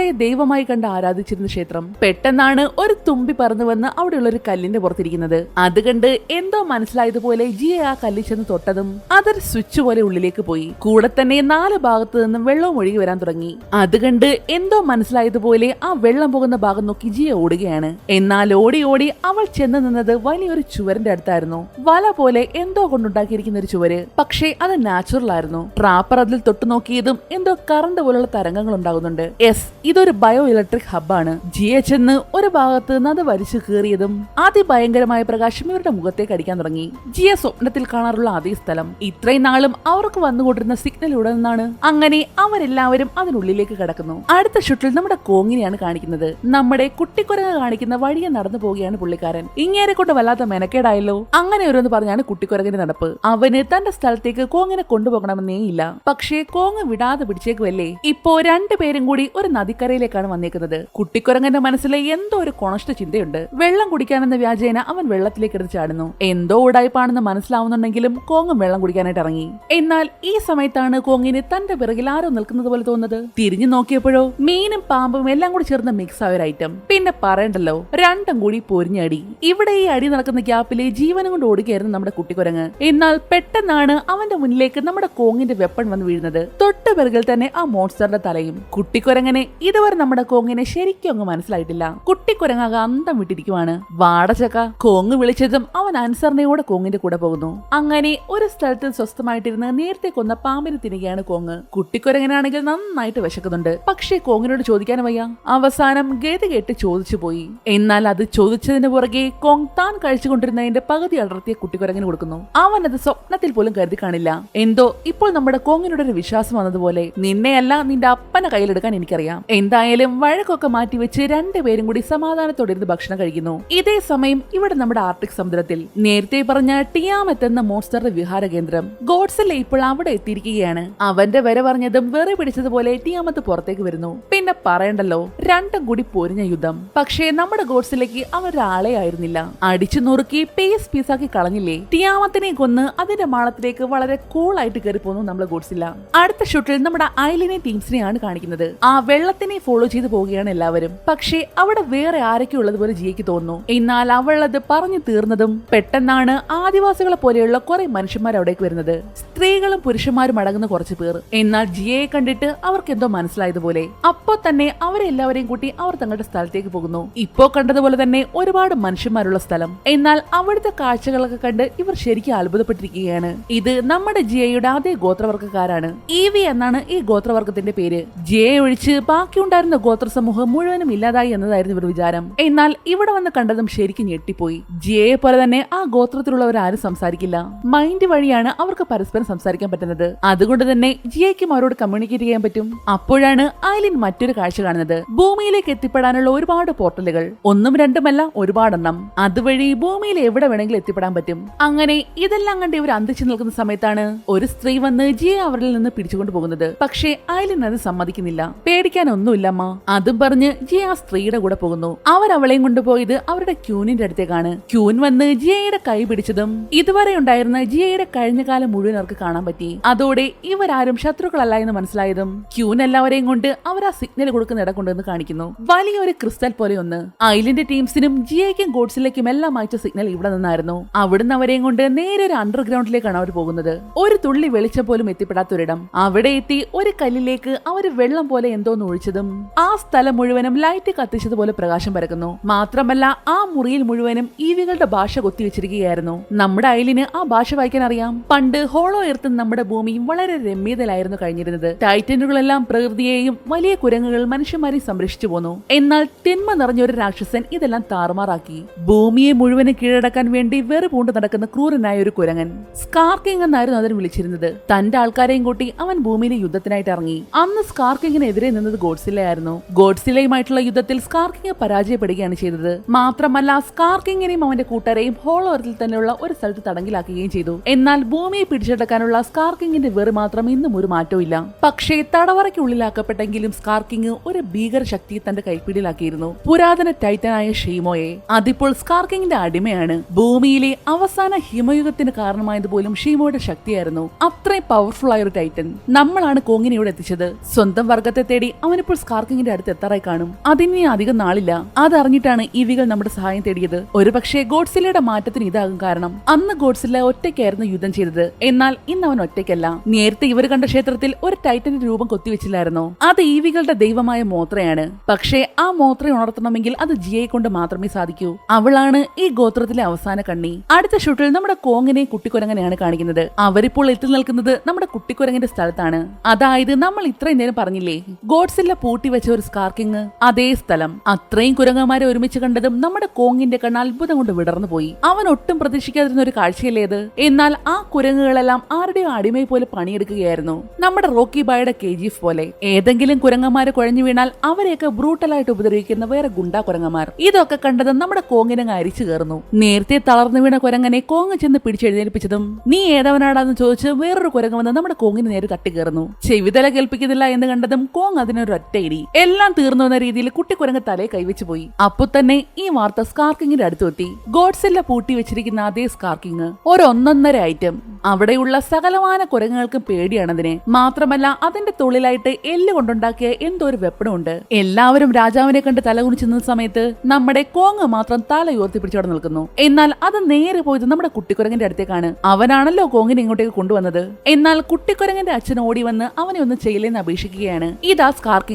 മോത്രയെ ദൈവമായി കണ്ട് ആരാധിച്ചിരുന്ന ക്ഷേത്രം പെട്ടെന്നാണ് ഒരു തുമ്പി പറന്നു വന്ന് അവിടെയുള്ള ഒരു കല്ലിന്റെ പുറത്തിരിക്കുന്നത്. അത് കണ്ട് എന്തോ മനസ്സിലായതുപോലെ ജിയെ ആ കല്ലിൽ ചെന്ന് തൊട്ടതും അതൊരു സ്വിച്ച് പോലെ ഉള്ളിലേക്ക് പോയി. കൂടെ തന്നെ നാല് ഭാഗത്തു നിന്നും വെള്ളവും ഒഴുകി വരാൻ തുടങ്ങി. അത് കണ്ട് എന്തോ മനസ്സിലായതുപോലെ ആ വെള്ളം പോകുന്ന ഭാഗം നോക്കി ജിയ ഓടുകയാണ്. എന്നാൽ ഓടി ഓടി അവൾ ചെന്ന് നിന്നത് വലിയൊരു ചുവരിന്റെ അടുത്തായിരുന്നു. വല പോലെ എന്തോ കൊണ്ടുണ്ടാക്കിയിരിക്കുന്ന ഒരു ചുവര്. പക്ഷേ അത് നാച്ചുറൽ ആയിരുന്നു. ട്രാപ്പർ അതിൽ തൊട്ടു നോക്കിയതും എന്തോ കറണ്ട് പോലുള്ള തരംഗങ്ങൾ ഉണ്ടാകുന്നുണ്ട്. യെസ് ഇതൊരു ബയോ ഇലക്ട്രിക് ഹബ്ബാണ് എച്ച് എന്ന് ഒരു ഭാഗത്ത് നിന്ന് അത് വലിച്ചു കീറിയതും അതിഭയങ്കരമായ പ്രകാശം ഇവരുടെ മുഖത്തേക്ക് അടിക്കാൻ തുടങ്ങി. ജിയെ സ്വപ്നത്തിൽ കാണാറുള്ള അതേ സ്ഥലം. ഇത്രയും നാളും അവർക്ക് വന്നുകൊണ്ടിരുന്ന സിഗ്നൽ ഇവിടെ നിന്നാണ്. അങ്ങനെ അവരെല്ലാവരും അതിനുള്ളിലേക്ക് കടക്കുന്നു. അടുത്ത ഷുട്ടിൽ നമ്മുടെ കോങ്ങിനെയാണ് കാണിക്കുന്നത്. നമ്മുടെ കുട്ടിക്കുരങ്ങ് കാണിക്കുന്ന വഴിയെ നടന്നു പോവുകയാണ് പുള്ളിക്കാരൻ. ഇങ്ങേരെ കൊണ്ട് വല്ലാത്ത മെനക്കേടായല്ലോ. അങ്ങനെ ഓരോന്ന് പറഞ്ഞാണ് കുട്ടിക്കുരങ്ങിന്റെ നടപ്പ്. അവന് തന്റെ സ്ഥലത്തേക്ക് കോങ്ങിനെ കൊണ്ടുപോകണമെന്നേ ഇല്ല. പക്ഷേ കോങ്ങ് വിടാതെ പിടിച്ചേക്കുമല്ലേ ഇപ്പോ രണ്ടുപേരും കൂടി ഒരു നദിക്കരയിലേക്കാണ് വന്നേക്കുന്നത്. കുട്ടിക്കുരങ്ങന്റെ മനസ്സിലെ എന്തോ ഒരു കൊണഷ്ട ചിന്തയുണ്ട്. വെള്ളം കുടിക്കാനെന്ന വ്യാജേന അവൻ വെള്ളത്തിലേക്ക് എടുത്ത് ചാടുന്നു. എന്തോ ഉടായ്പാണെന്ന് മനസ്സിലാവുന്നുണ്ടെങ്കിലും കോങ്ങും വെള്ളം കുടിക്കാനായിട്ട് ഇറങ്ങി. എന്നാൽ ഈ സമയത്താണ് കോങ്ങിന് തന്റെ പിറകിൽ ആരോ നിൽക്കുന്നത് പോലെ തോന്നുന്നത്. തിരിഞ്ഞു നോക്കിയപ്പോഴോ മീനും പാമ്പും എല്ലാം കൂടി ചേർന്ന് മിക്സ് ആയ ഒരു ഐറ്റം പിന്നെ പറയണ്ടല്ലോ രണ്ടും കൂടി പൊരിഞ്ഞടി ഇവിടെ ഈ അടി നടക്കുന്ന ഗ്യാപ്പിലെ ജീവനും കൊണ്ട് ഓടുകയായിരുന്നു നമ്മുടെ കുട്ടിക്കുരങ്ങ്. എന്നാൽ പെട്ടെന്നാണ് അവന്റെ മുന്നിലേക്ക് നമ്മുടെ കോങ്ങിന്റെ വെപ്പൺ വന്ന് വീഴുന്നത്. തൊട്ട് പിറകിൽ തന്നെ ആ മോൺസ്റ്ററിന്റെ തലയും. കുട്ടിക്കുരങ്ങനെ ഇതുവരെ നമ്മുടെ കോങ്ങിനെ ശരിക്കും അങ്ങ് മനസ്സിലായിട്ടില്ല. കുട്ടി കുട്ടിക്കുരങ്ങാകെ അന്തം വിട്ടിരിക്കുവാണ്. വാടച്ചക്ക കോങ്ങ് വിളിച്ചതും അവൻ അനുസരണയോടെ കോങ്ങിന്റെ കൂടെ പോകുന്നു. അങ്ങനെ ഒരു സ്ഥലത്ത് സ്വസ്ഥമായിട്ടിരുന്ന് നേരത്തെ കൊന്ന പാമ്പിനെ തിരികെയാണ് കോങ്ങ്. കുട്ടിക്കുരങ്ങനാണെങ്കിൽ നന്നായിട്ട് വിശക്കുന്നുണ്ട്. പക്ഷേ കോങ്ങിനോട് ചോദിക്കാൻ വയ്യ. അവസാനം ഗതി കേട്ട് ചോദിച്ചു പോയി. എന്നാൽ അത് ചോദിച്ചതിന് പുറകെ കോങ് താൻ കഴിച്ചുകൊണ്ടിരുന്നതിന്റെ പകുതി അടർത്തിയ കുട്ടിക്കുരങ്ങിന് കൊടുക്കുന്നു. അവൻ അത് സ്വപ്നത്തിൽ പോലും കരുതി കാണില്ല. എന്തോ ഇപ്പോൾ നമ്മുടെ കോങ്ങിനോട് ഒരു വിശ്വാസം വന്നതുപോലെ നിന്നെയല്ല നിന്റെ അപ്പനെ കയ്യിലെടുക്കാൻ എനിക്കറിയാം. എന്തായാലും വഴക്കൊക്കെ മാറ്റിവെച്ച് രണ്ടുപേരും കൂടി സമാധാനത്തോടെ ഇരുന്ന് ഭക്ഷണം കഴിക്കുന്നു. ഇതേ സമയം ഇവിടെ നമ്മുടെ ആർട്ടിക് സമുദ്രത്തിൽ നേരത്തെ പറഞ്ഞ ടിയാമത്ത് എന്ന മോൺസ്റ്ററുടെ വിഹാര കേന്ദ്രം. ഗോഡ്സലെ ഇപ്പോൾ അവിടെ എത്തിയിരിക്കുകയാണ്. അവന്റെ വര പറഞ്ഞതും വെറി പിടിച്ചതുപോലെ ടിയാമത്ത് പുറത്തേക്ക് വരുന്നു. പിന്നെ പറയണ്ടല്ലോ രണ്ടും കൂടി പൊരിഞ്ഞ യുദ്ധം. പക്ഷേ നമ്മുടെ ഗോഡ്സിലേക്ക് അവർ ഒരാളെ ആയിരുന്നില്ല. അടിച്ചു നുറുക്കി പീസ് പീസാക്കി കളഞ്ഞില്ലേ? ടിയാമത്തിനെ കൊന്ന് അതിന്റെ മാളത്തിലേക്ക് വളരെ കൂളായിട്ട് കയറി പോന്നു നമ്മളെ ഗോഡ്സില്ല. അടുത്ത ഷൂട്ടിൽ നമ്മുടെ ഐലിനെ ടീംസിനെയാണ് കാണിക്കുന്നത്. ആ വെള്ളത്തിനെ ഫോളോ ചെയ്തു പോവുകയാണ് എല്ലാവരും. പക്ഷേ അവിടെ വേറെ ആരൊക്കെ ഉള്ളതുപോലെ ജിയക്ക് തോന്നുന്നു. എന്നാൽ അവൾ അത് പറഞ്ഞു തീർന്നതും പെട്ടെന്നാണ് ആദിവാസികളെ പോലെയുള്ള കുറെ മനുഷ്യന്മാർ അവിടേക്ക് വരുന്നത്. സ്ത്രീകളും പുരുഷന്മാരും അടങ്ങുന്ന കുറച്ച് പേർ. എന്നാൽ ജിയയെ കണ്ടിട്ട് അവർക്ക് എന്തോ മനസ്സിലായതുപോലെ അപ്പോ തന്നെ അവരെ എല്ലാവരെയും കൂട്ടി അവർ തങ്ങളുടെ സ്ഥലത്തേക്ക് പോകുന്നു. ഇപ്പോ കണ്ടതുപോലെ തന്നെ ഒരുപാട് മനുഷ്യന്മാരുള്ള സ്ഥലം. എന്നാൽ അവിടുത്തെ കാഴ്ചകളൊക്കെ കണ്ട് ഇവർ ശരിക്കും അത്ഭുതപ്പെട്ടിരിക്കുകയാണ്. ഇത് നമ്മുടെ ജിയയുടെ അതേ ഗോത്രവർഗക്കാരാണ് ഇ വി എന്നാണ് ഈ ഗോത്രവർഗത്തിന്റെ പേര്. ജിയെ ഒഴിച്ച് ബാക്കി ബാക്കിയുണ്ടായിരുന്ന ഗോത്ര സമൂഹം മുഴുവനും ഇല്ലാതായി എന്നതായിരുന്നു ഇവരുടെ വിചാരം. എന്നാൽ ഇവിടെ വന്ന് കണ്ടതും ശരിക്കും ഞെട്ടിപ്പോയി. ജിയയെ പോലെ തന്നെ ആ ഗോത്രത്തിലുള്ളവർ ആരും സംസാരിക്കില്ല. മൈൻഡ് വഴിയാണ് അവർക്ക് പരസ്പരം സംസാരിക്കാൻ പറ്റുന്നത്. അതുകൊണ്ട് തന്നെ ജിയയ്ക്കും അവരോട് കമ്മ്യൂണിക്കേറ്റ് ചെയ്യാൻ പറ്റും. അപ്പോഴാണ് ഐലിൻ മറ്റൊരു കാഴ്ച കാണുന്നത്. ഭൂമിയിലേക്ക് എത്തിപ്പെടാനുള്ള ഒരുപാട് പോർട്ടലുകൾ. ഒന്നും രണ്ടുമല്ല ഒരുപാടെണ്ണം. അതുവഴി ഭൂമിയിൽ എവിടെ വേണമെങ്കിലും എത്തിപ്പെടാൻ പറ്റും. അങ്ങനെ ഇതെല്ലാം കണ്ട് ഇവർ അന്തിച്ചു നിൽക്കുന്ന സമയത്താണ് ഒരു സ്ത്രീ വന്ന് ജിയെ അവരിൽ നിന്ന് പിടിച്ചുകൊണ്ട് പോകുന്നത്. പക്ഷേ ഐലിൻ അത് സമ്മതിക്കുന്നില്ല. പേടിക്കാൻ ഒന്നുമില്ലമ്മ. അതും പറഞ്ഞ് ജിയ ആ സ്ത്രീയുടെ കൂടെ പോകുന്നു. അവർ അവളെയും കൊണ്ടുപോയത് അവരുടെ ക്യൂനിന്റെ അടുത്തേക്കാണ്. ക്യൂൻ വന്ന് ജിയയുടെ കൈ പിടിച്ചതും ഇതുവരെ ഉണ്ടായിരുന്ന ജിയയുടെ കഴിഞ്ഞ കാലം മുഴുവൻ അവർക്ക് കാണാൻ പറ്റി. അതോടെ ഇവരാരും ശത്രുക്കളല്ല എന്ന് മനസ്സിലായതും ക്യൂൻ എല്ലാവരെയും കൊണ്ട് അവർ ആ സിഗ്നൽ കൊടുക്കുന്ന ഇട കൊണ്ടുവന്ന് കാണിക്കുന്നു. വലിയൊരു ക്രിസ്റ്റൽ പോലെ ഒന്ന്. ഐലിന്റെ ടീംസിനും ജിയയ്ക്കും ഗോഡ്സിലേക്കും എല്ലാം അയച്ച സിഗ്നൽ ഇവിടെ നിന്നായിരുന്നു. അവിടുന്ന് അവരെയും കൊണ്ട് നേരെ ഒരു അണ്ടർഗ്രൗണ്ടിലേക്കാണ് അവർ പോകുന്നത്. ഒരു തുള്ളി വെളിച്ചം പോലും എത്തിപ്പെടാത്തൊരിടം. അവിടെ എത്തി ഒരു കല്ലിലേക്ക് അവർ വെള്ളം പോലെ എന്തോന്ന് ഒഴിച്ചതും ആ സ്ഥലം മുഴുവനും ലൈറ്റ് കത്തിച്ചതുപോലെ പ്രകാശം പരക്കുന്നു. മാത്രമല്ല ആ മുറിയിൽ മുഴുവനും ഈവികളുടെ ഭാഷ കൊത്തിവെച്ചിരിക്കുകയായിരുന്നു. നമ്മുടെ അയലിന് ആ ഭാഷ വായിക്കാൻ അറിയാം. പണ്ട് ഹോളോ എർത്ത് നമ്മുടെ ഭൂമിയും വളരെ രമ്യതയിലായിരുന്നു കഴിഞ്ഞിരുന്നത്. ടൈറ്റനുകളെല്ലാം പ്രകൃതിയെയും വലിയ കുരങ്ങുകൾ മനുഷ്യന്മാരെയും സംരക്ഷിച്ചു പോന്നു. എന്നാൽ തിന്മ നിറഞ്ഞൊരു രാക്ഷസൻ ഇതെല്ലാം താറുമാറാക്കി. ഭൂമിയെ മുഴുവനും കീഴടക്കാൻ വേണ്ടി വെറു പൂണ്ട് നടക്കുന്ന ക്രൂരനായ ഒരു കുരങ്ങൻ. സ്കാർക്കിംഗ് എന്നായിരുന്നു അതിന് വിളിച്ചിരുന്നത്. തന്റെ ആൾക്കാരെയും കൂട്ടി അവൻ ഭൂമിയിലെ യുദ്ധത്തിനായിട്ട് ഇറങ്ങി. അന്ന് സ്കാർക്കിങ്ങിനെതിരെ നിന്നത് ഗോഡ്സിലയായിരുന്നു. ഗോഡ്സിലയുമായിട്ടുള്ള യുദ്ധത്തിൽ സ്കാർക്കിങ് പരാജയപ്പെടുകയാണ് ചെയ്തത്. മാത്രമല്ല സ്കാർക്കിങ്ങിനെയും അവന്റെ കൂട്ടരെയും ഹോളോറിൽ തന്നെയുള്ള ഒരു സ്ഥലത്ത് തടങ്കിലാക്കുകയും ചെയ്തു. എന്നാൽ ഭൂമിയെ പിടിച്ചെടുക്കാനുള്ള സ്കാർക്കിങ്ങിന്റെ വെറു മാത്രം ഇന്നും ഒരു മാറ്റവും പക്ഷേ തടവറയ്ക്കുള്ളിലാക്കപ്പെട്ടെങ്കിലും സ്കാർക്കിങ് ഒരു ഭീകര ശക്തിയെ തന്റെ കൈപ്പിടിയിലാക്കിയിരുന്നു. പുരാതന ടൈറ്റനായ ഷീമോയെ അതിപ്പോൾ സ്കാർക്കിങ്ങിന്റെ അടിമയാണ്. ഭൂമിയിലെ അവസാന ഹിമയുഗത്തിന് കാരണമായത് പോലും ഷീമോയുടെ ശക്തിയായിരുന്നു. അത്രയും പവർഫുൾ ആയ ഒരു ടൈറ്റൻ. നമ്മളാണ് കോങ്ങിനെ ഇവിടെ എത്തിച്ചത്. സ്വന്തം വർഗത്തെ തേടി അവനിപ്പോൾ സ്കാർക്കിങ്ങിന്റെ അടുത്ത് എത്താറായി കാണും. അതിനി അധികം നാളില്ല. അതറിഞ്ഞിട്ടാണ് ഇവികൾ നമ്മുടെ സഹായം തേടിയത്. ഒരുപക്ഷെ ഗോഡ്സിലയുടെ മാറ്റത്തിന് ഇതാകും കാരണം. അന്ന് ഗോഡ്സില ഒറ്റയ്ക്കായിരുന്നു യുദ്ധം ചെയ്തത്. എന്നാൽ ഇന്ന് അവൻ ഒറ്റയ്ക്കല്ല. നേരത്തെ ഇവർ കണ്ട ക്ഷേത്രത്തിൽ ഒരു ടൈറ്റന്റെ രൂപം കൊത്തിവെച്ചില്ലായിരുന്നോ? അത് ഈവികളുടെ ദൈവമായ മോത്രയാണ്. പക്ഷേ ആ മോത്ര ഉണർത്തണമെങ്കിൽ അത് ജിയെ കൊണ്ട് മാത്രമേ സാധിക്കൂ. അവളാണ് ഈ ഗോത്രത്തിലെ അവസാന കണ്ണി. അടുത്ത ഷൂട്ടിൽ നമ്മുടെ കോങ്ങിനെ കുട്ടിക്കുരങ്ങനെയാണ് കാണിക്കുന്നത്. അവരിപ്പോൾ എത്തി നിൽക്കുന്നത് നമ്മുടെ കുട്ടിക്കുരങ്ങന്റെ സ്ഥലത്താണ്. അതായത് നമ്മൾ ഇത്രയും നേരം പറഞ്ഞില്ലേ? ഗോഡ്സില്ല പൂട്ടി വെച്ച ഒരു സ്കാർക്കിങ് അതേ സ്ഥലം. അത്രയും കുരങ്ങന്മാരെ ഒരുമിച്ച് കണ്ടതും നമ്മുടെ കോങ്ങിന്റെ കണ്ണ് അത്ഭുതം കൊണ്ട് വിടർന്നു പോയി. അവൻ ഒട്ടും പ്രതീക്ഷിക്കാതിരുന്ന ഒരു കാഴ്ചയല്ലേത് എന്നാൽ ആ കുരങ്ങുകളെല്ലാം ആരുടെയോ അടിമയെ പോലെ പണിയെടുക്കുകയായിരുന്നു. നമ്മുടെ റോക്കി ബായുടെ കെ ജി എഫ് പോലെ. ഏതെങ്കിലും കുരങ്ങന്മാരെ കുഴഞ്ഞു വീണാൽ അവരെയൊക്കെ ബ്രൂട്ടലായിട്ട് ഉപദ്രവിക്കുന്ന വേറെ ഗുണ്ടാ കുരങ്ങന്മാർ. ഇതൊക്കെ കണ്ടത് നമ്മുടെ കോങ്ങിനെ അരിച്ചു കയറുന്നു. നേരത്തെ തളർന്നു വീണ കുരങ്ങനെ കോങ്ങ് ചെന്ന് പിടിച്ചെഴുന്നേൽപ്പിച്ചതും നീ ഏതവനാടാന്ന് ചോദിച്ച് വേറൊരു കുരങ്ങ് വന്ന് നമ്മുടെ കോങ്ങിന് നേരെ തട്ടിക്കയറുന്നു. ചെവിതല കേൾപ്പിക്കുന്നില്ല എന്ന് കണ്ടതും കോങ് അതിനൊരു ഒറ്റയിടി എല്ലാം തീർന്നു എന്ന രീതിയിൽ കുട്ടിക്കുരങ്ങ് തലയെ കൈവച്ചു പോയി. അപ്പൊ തന്നെ ഈ വാർത്ത സ്കാർക്കിങ്ങിന്റെ അടുത്തെത്തി ഗോഡ്സെല്ല പൂട്ടി വെച്ചിരിക്കുന്ന അതേ സ്കാർക്കിങ്. ഒരൊന്നൊന്നര ഐറ്റം അവിടെയുള്ള സകലമാന കുരങ്ങുകൾക്കും പേടിയാണതിനെ. മാത്രമല്ല അതിന്റെ തൊഴിലായിട്ട് എല്ല് കൊണ്ടുണ്ടാക്കിയ എന്തോ ഒരു വെപ്പണമുണ്ട്. എല്ലാവരും രാജാവിനെ കണ്ട് തലകുനിച്ച് നിന്ന സമയത്ത് നമ്മുടെ കോങ് മാത്രം തല ഉയർത്തി പിടിച്ചവിടെ നിൽക്കുന്നു. എന്നാൽ അത് നേരെ പോയത് നമ്മുടെ കുട്ടിക്കുരങ്ങന്റെ അടുത്തേക്കാണ്. അവനാണല്ലോ കോങ്ങിനെ ഇങ്ങോട്ടേക്ക് കൊണ്ടുവന്നത്. എന്നാൽ കുട്ടിക്കുരങ്ങന്റെ അച്ഛൻ ഓടി വന്ന് അവനെ ഒന്ന് ചെയ്യില്ലെന്ന് അപേക്ഷിക്കുകയാണ്. ഇതാ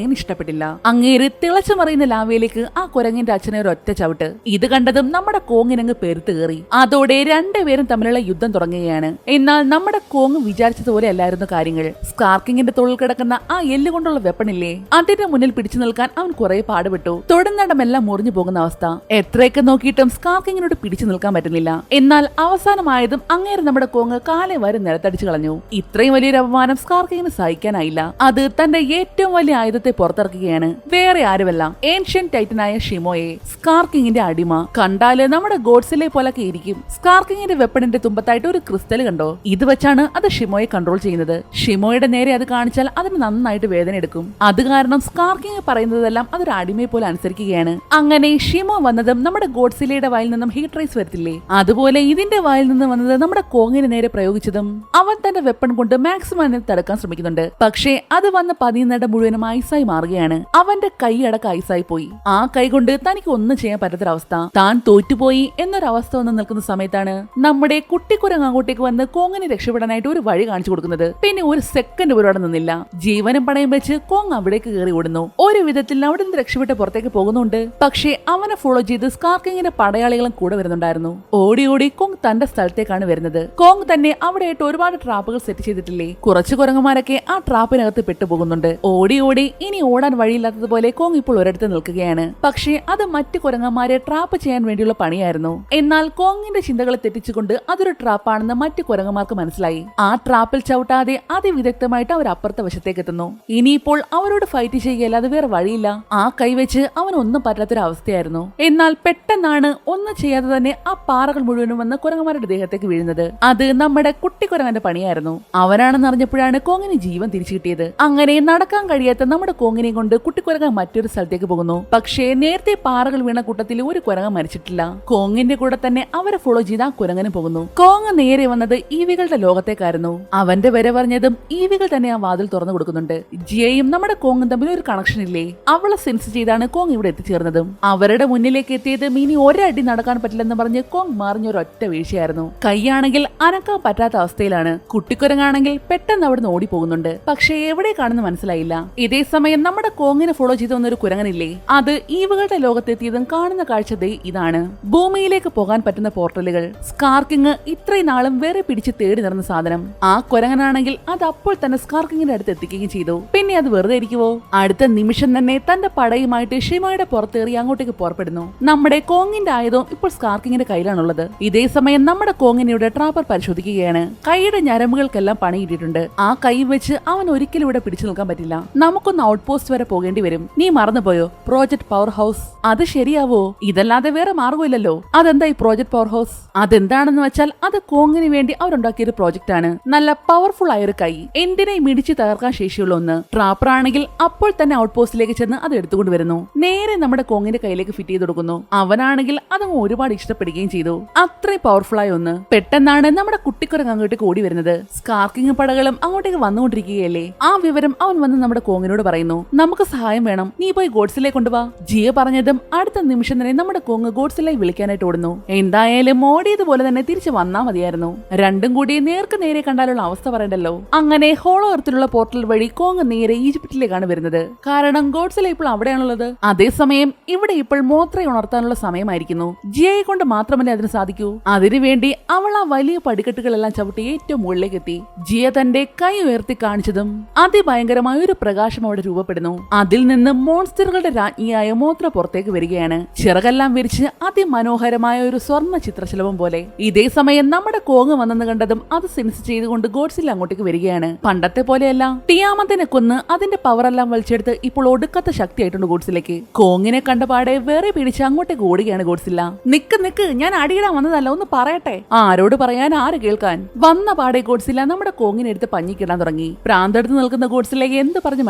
സ്കാർക്കിങ്ങിന് ഇഷ്ടപ്പെട്ടില്ല. അങ്ങേര് തിളച്ചു മറിയുന്ന ലാവയിലേക്ക് ആ കുരങ്ങിന്റെ അച്ഛനെ ഒരു ഒറ്റ ചവിട്ട്. ഇത് കണ്ടതും നമ്മുടെ കോങ്ങിനങ്ങ് പെരുത്ത് കയറി. അതോടെ രണ്ടുപേരും തമ്മിലുള്ള യുദ്ധം തുടങ്ങുകയാണ്. എന്നാൽ നമ്മുടെ കോങ് വിചാരിച്ചതുപോലെ അല്ലായിരുന്നു കാര്യങ്ങൾ. സ്കാർക്കിങ്ങിന്റെ തൊഴിൽ കിടക്കുന്ന ആ എല്ലുകൊണ്ടുള്ള വെപ്പണില്ലേ? അതിന്റെ മുന്നിൽ പിടിച്ചു നിൽക്കാൻ അവൻ കുറെ പാടുപെട്ടു. തുടർന്നടമെല്ലാം മുറിഞ്ഞു പോകുന്ന അവസ്ഥ. എത്രയൊക്കെ നോക്കിയിട്ടും സ്കാർക്കിങ്ങിനോട് പിടിച്ചു നിൽക്കാൻ പറ്റുന്നില്ല. എന്നാൽ അവസാനമായതും അങ്ങേര് നമ്മുടെ കോങ് കാലെ വരെ നിലത്തടിച്ചു കളഞ്ഞു. ഇത്രയും വലിയൊരു അപമാനം സ്കാർക്കിങ്ങിന് സഹിക്കാനായില്ല. അത് തന്റെ ഏറ്റവും വലിയ ആയുധത്തെ പുറത്തിറക്കുകയാണ്. വേറെ ആരുമല്ല. ഏൻഷ്യൻ ടൈറ്റനായ ഷിമോയെ സ്കാർക്കിങ്ങിന്റെ അടിമ കണ്ടാൽ നമ്മുടെ ഗോഡ്സിലെ പോലൊക്കെ ഇരിക്കും. സ്കാർക്കിങ്ങിന്റെ വെപ്പണിന്റെ തുമ്പത്തായിട്ട് ഒരു ക്രിസ്റ്റൽ കണ്ടോ? ഇത് വെച്ചാണ് അത് ഷിമോയെ കൺട്രോൾ ചെയ്യുന്നത്. ഷിമോയുടെ നേരെ അത് കാണിച്ചാൽ അതിന് നന്നായിട്ട് വേദന എടുക്കും. അത് കാരണം സ്കാർക്കിങ് പറയുന്നതെല്ലാം അതൊരു അടിമയെ പോലെ അനുസരിക്കുകയാണ്. അങ്ങനെ ഷിമോ വന്നതും നമ്മുടെ ഗോഡ്സിലയുടെ വായിൽ നിന്നും ഹീറ്റ് റൈസ് വരത്തില്ലേ? അതുപോലെ ഇതിന്റെ വായിൽ നിന്ന് വന്നത് നമ്മുടെ കോങ്ങിന് നേരെ പ്രയോഗിച്ചതും അവൻ തന്റെ വെപ്പൺ കൊണ്ട് മാക്സിമം തടുക്കാൻ ശ്രമിക്കുന്നുണ്ട്. പക്ഷേ അത് വന്ന് പതിയുന്നിടം മുഴുവനും ഐസായി മാറുകയാണ്. അവന്റെ കൈ അടക്കം ഐസായി പോയി. ആ കൈ കൊണ്ട് തനിക്ക് ഒന്നും ചെയ്യാൻ പറ്റാത്തൊരവസ്ഥ. താൻ തോറ്റുപോയി എന്നൊരവസ്ഥ വന്ന് നിൽക്കുന്ന സമയത്താണ് നമ്മുടെ കുട്ടിക്കുരങ്ങ് അങ്ങോട്ടേക്ക് വന്ന് കോങ്ങിനെ രക്ഷപ്പെടാനായിട്ട് ഒരു വഴി കാണിച്ചു കൊടുക്കുന്നത്. പിന്നെ ഒരു സെക്കൻഡ് പോലും അവിടെ നിന്നില്ല. ജീവനും പണയം വെച്ച് കോങ് അവിടേക്ക് കയറി ഓടുന്നു. ഒരു വിധത്തിൽ അവിടെ നിന്ന് രക്ഷപ്പെട്ട് പുറത്തേക്ക് പോകുന്നുണ്ട്. പക്ഷേ അവനെ ഫോളോ ചെയ്ത് സ്കാർക്കിങ്ങിന്റെ പടയാളികളും കൂടെ വരുന്നുണ്ടായിരുന്നു. ഓടി ഓടി കോങ് തന്റെ സ്ഥലത്തേക്കാണ് വരുന്നത്. കോങ് തന്നെ അവിടെയായിട്ട് ഒരുപാട് ട്രാപ്പുകൾ സെറ്റ് ചെയ്തിട്ടില്ലേ? കുറച്ച് കുരങ്ങന്മാരൊക്കെ ആ ട്രാപ്പിനകത്ത് പെട്ടുപോകുന്നുണ്ട്. ഓടി ഓടി ഇനി ഓടാൻ വഴിയില്ലാത്തതുപോലെ കോങ് ഇപ്പോൾ ഒരിടത്ത് നിൽക്കുകയാണ്. പക്ഷേ അത് മറ്റു കുരങ്ങന്മാരെ ട്രാപ്പ് ചെയ്യാൻ വേണ്ടിയുള്ള പണിയായിരുന്നു. എന്നാൽ കോങ്ങിന്റെ ചിന്തകളെ തെറ്റിച്ചുകൊണ്ട് അതൊരു ട്രാപ്പാണെന്ന് മറ്റു കുരങ്ങന്മാർക്ക് മനസ്സിലായി. ആ ട്രാപ്പിൽ ചവിട്ടാതെ അതിവിദഗ്ധമായിട്ട് അവർ അപ്പുറത്തെ വശത്തേക്ക് എത്തുന്നു. ഇനിയിപ്പോൾ അവരോട് ഫൈറ്റ് ചെയ്യുകയല്ലാതെ വേറെ വഴിയില്ല. ആ കൈവച്ച് അവൻ ഒന്നും പറ്റാത്തൊരു അവസ്ഥയായിരുന്നു എന്നാൽ പെട്ടെന്നാണ് ഒന്നും ചെയ്യാതെ തന്നെ ആ പാറകൾ മുഴുവനും വന്ന് കുരങ്ങന്മാരുടെ ദേഹത്തേക്ക് വീഴുന്നത്. അത് നമ്മുടെ കുട്ടിക്കുരങ്ങന്റെ പണിയായിരുന്നു. അവനാണെന്ന് അറിഞ്ഞപ്പോഴാണ് കോങ്ങിന് ജീവൻ തിരിച്ചു കിട്ടിയത്. അങ്ങനെ നടക്കാൻ കഴിയാത്ത നമ്മുടെ കോങ്ങിനെ കൊണ്ട് കുട്ടിക്കുരങ്ങ മറ്റൊരു സ്ഥലത്തേക്ക് പോകുന്നു. പക്ഷേ നേരത്തെ പാറകൾ വീണ കൂട്ടത്തിൽ ഒരു കുരങ്ങ മരിച്ചിട്ടില്ല. കോങ്ങിന്റെ കൂടെ തന്നെ അവരെ ഫോളോ ചെയ്ത് ആ കുരങ്ങനും പോകുന്നു. കോങ് നേരെ വന്നത് ഈവികളുടെ ലോകത്തേക്കായിരുന്നു. അവന്റെ വരെ പറഞ്ഞതും ഈവികൾ തന്നെ ആ വാതിൽ തുറന്നു കൊടുക്കുന്നുണ്ട്. ജിയയും നമ്മുടെ കോങ്ങും തമ്മിൽ ഒരു കണക്ഷൻ ഇല്ലേ? അവളെ സെൻസ് ചെയ്താണ് കോങ് ഇവിടെ എത്തിച്ചേർന്നതും. അവരുടെ മുന്നിലേക്ക് എത്തിയത് ഇനി ഒരടി നടക്കാൻ പറ്റില്ലെന്ന് പറഞ്ഞ് കോങ് മറിഞ്ഞ ഒരു ഒറ്റ വീഴ്ചയായിരുന്നു. കൈയാണെങ്കിൽ അനക്കാൻ പറ്റാത്ത അവസ്ഥയിലാണ്. കുട്ടിക്കുരങ്ങാണെങ്കിൽ പെട്ടെന്ന് അവിടുന്ന് ഓടിപ്പോകുന്നുണ്ട്. പക്ഷേ എവിടെ കാണുന്നു മനസ്സിലായില്ല. ഇതേ സമയം നമ്മുടെ കോങ്ങിനെ ഫോളോ ചെയ്തു വന്ന ഒരു കുരങ്ങനില്ലേ? അത് ഈവുകളുടെ ലോകത്തെത്തിയതും കാണുന്ന കാഴ്ച ദേ ഇതാണ്. ഭൂമിയിലേക്ക് പോകാൻ പറ്റുന്ന പോർട്ടലുകൾ സ്കാർക്കിങ് ഇത്രയും നാളും വേറെ പിടിച്ച് തേടി നടന്ന സാധനം. ആ കുരങ്ങനാണെങ്കിൽ അത് അപ്പോൾ തന്നെ സ്കാർക്കിങ്ങിന്റെ അടുത്ത് എത്തിക്കുകയും ചെയ്തു. പിന്നെ അത് വെറുതെ ഇരിക്കുവോ? അടുത്ത നിമിഷം തന്നെ തന്റെ പടയുമായിട്ട് ഷിമയുടെ പുറത്തേറി അങ്ങോട്ടേക്ക് പുറപ്പെടുന്നു. നമ്മുടെ കോങ്ങിന്റെ ആയുധം ഇപ്പോൾ സ്കാർക്കിങ്ങിന്റെ കയ്യിലാണുള്ളത്. ഇതേ സമയം നമ്മുടെ കോങ്ങിനിയുടെ ട്രാപ്പർ പരിശോധിക്കുകയാണ്. കൈയുടെ ഞരമ്പുകൾക്കെല്ലാം പണിയിട്ടിട്ടുണ്ട്. ആ കൈ വെച്ച് അവൻ ഒരിക്കലും ഇവിടെ പിടിച്ചു നിൽക്കാൻ പറ്റില്ല. നമുക്കൊന്ന് ഔട്ട് പോസ്റ്റ് വരെ പോകേണ്ടി വരും. നീ മറന്നുപോയോ? പ്രോജക്ട് പവർ ഹൗസ് അത് ശരിയാവോ? ഇതല്ലാതെ വേറെ മാർഗമില്ലല്ലോ അതെന്താ ഈ പ്രോജക്ട് പവർ ഹൗസ് അതെന്താണെന്ന് വെച്ചാൽ അത് കോങ്ങിന് വേണ്ടി അവരുണ്ടാക്കിയ ഒരു പ്രോജക്റ്റ് ആണ്. നല്ല പവർഫുൾ ആയ ഒരു കൈ. എന്തിനെ മിടിച്ചു തകർക്കാൻ ശേഷിയുള്ള ഒന്ന്? ട്രാപ്പർ ആണെങ്കിൽ അപ്പോൾ തന്നെ ഔട്ട് പോസ്റ്റിലേക്ക് ചെന്ന് അത് എടുത്തുകൊണ്ട് വരുന്നു. നേരെ നമ്മുടെ കോങ്ങിന്റെ കയ്യിലേക്ക് ഫിറ്റ് ചെയ്ത് കൊടുക്കുന്നു. അവനാണെങ്കിൽ അതങ്ങ് ഒരുപാട് ഇഷ്ടപ്പെടുകയും ചെയ്തു. അത്രയും പവർഫുൾ ആയ ഒന്ന്. പെട്ടെന്നാണ് നമ്മുടെ കുട്ടിക്കുരങ്ങ് അങ്ങോട്ടേക്ക് ഓടി വരുന്നത്. സ്കാർക്കിംഗ് പടകളും അങ്ങോട്ടേക്ക് വന്നുകൊണ്ടിരിക്കുകയല്ലേ? ആ വിവരം അവൻ വന്ന് നമ്മുടെ കോങ്ങിനോട് പറയുന്നു. നമുക്ക് സഹായം വേണം. നീ പോയി ഗോഡ്സിലെ കൊണ്ടുവാ. ജിയ പറഞ്ഞതും അടുത്ത നിമിഷം തന്നെ നമ്മുടെ കൊങ്ങ് ഗോഡ്സിലെ വിളിക്കാനായിട്ട് ഓടുന്നു. എന്തായാലും ഓടിയതുപോലെ തന്നെ തിരിച്ചു വന്നാ മതിയായിരുന്നു. രണ്ടും കൂടി നേർക്ക് നേരെ കണ്ടാലുള്ള അവസ്ഥ പറയണ്ടല്ലോ. അങ്ങനെ ഹോളോ എർത്തിലുള്ള പോർട്ടൽ വഴി കോങ് നേരെ ഈജിപ്തിലേക്കാണ് വരുന്നത്. കാരണം ഗോഡ്സിലെ ഇപ്പോൾ അവിടെയാണുള്ളത്. അതേസമയം ഇവിടെ ഇപ്പോൾ മോത്ര ഉണർത്താനുള്ള സമയമായിരിക്കുന്നു. ജിയയെ കൊണ്ട് മാത്രമല്ലേ അതിന് സാധിക്കൂ? അതിനുവേണ്ടി അവൾ ആ വലിയ പടിക്കെട്ടുകളെല്ലാം ചവിട്ടി ഏറ്റവും മുകളിലേക്ക് എത്തി. ജിയ തന്റെ കൈ ഉയർത്തി കാണിച്ചതും അതിഭയങ്കരമായ ഒരു പ്രകാശം അവിടെ രൂപപ്പെടുന്നു. അതിൽ നിന്ന് മോൺസ്റ്ററുകളുടെ രാജ്ഞിയായ മോത്ര പുറത്തേക്ക് വരികയാണ്. ചിറകെല്ലാം വിരിച്ച് അതിമനോഹരമായ ഒരു സ്വർണ ചിത്രശലഭം പോലെ. ഇതേ സമയം നമ്മുടെ കോങ് വന്നെന്ന് കണ്ടതും അത് സെൻസ് ചെയ്തുകൊണ്ട് ഗോഡ്സിൽ അങ്ങോട്ടേക്ക് വരികയാണ്. പണ്ടത്തെ പോലെയല്ല. ടിയാമത്തിനെ കൊന്ന് അതിന്റെ പവറെല്ലാം വലിച്ചെടുത്ത് ഇപ്പോൾ ഒടുക്കത്തെ ശക്തിയായിട്ടുണ്ട് ഗോഡ്സിലേക്ക്. കോങ്ങിനെ കണ്ടപാടെ വേറെ പിടിച്ച് അങ്ങോട്ടേക്ക് ഓടുകയാണ് ഗോഡ്സില്ല. നിക്ക് നിക്ക് ഞാൻ അടിയിടാൻ വന്നതല്ല ഒന്ന് പറയട്ടെ. ആരോട് പറയാൻ ആര് കേൾക്കാൻ? വന്ന പാടെ ഗോഡ്സില്ല നമ്മുടെ കോങ്ങിനെ എടുത്ത് പഞ്ഞിക്കിടാൻ തുടങ്ങി. പ്രാന്തെടുത്ത് നിൽക്കുന്ന ഗോഡ്സിലേക്ക് എന്ത് പറഞ്ഞ്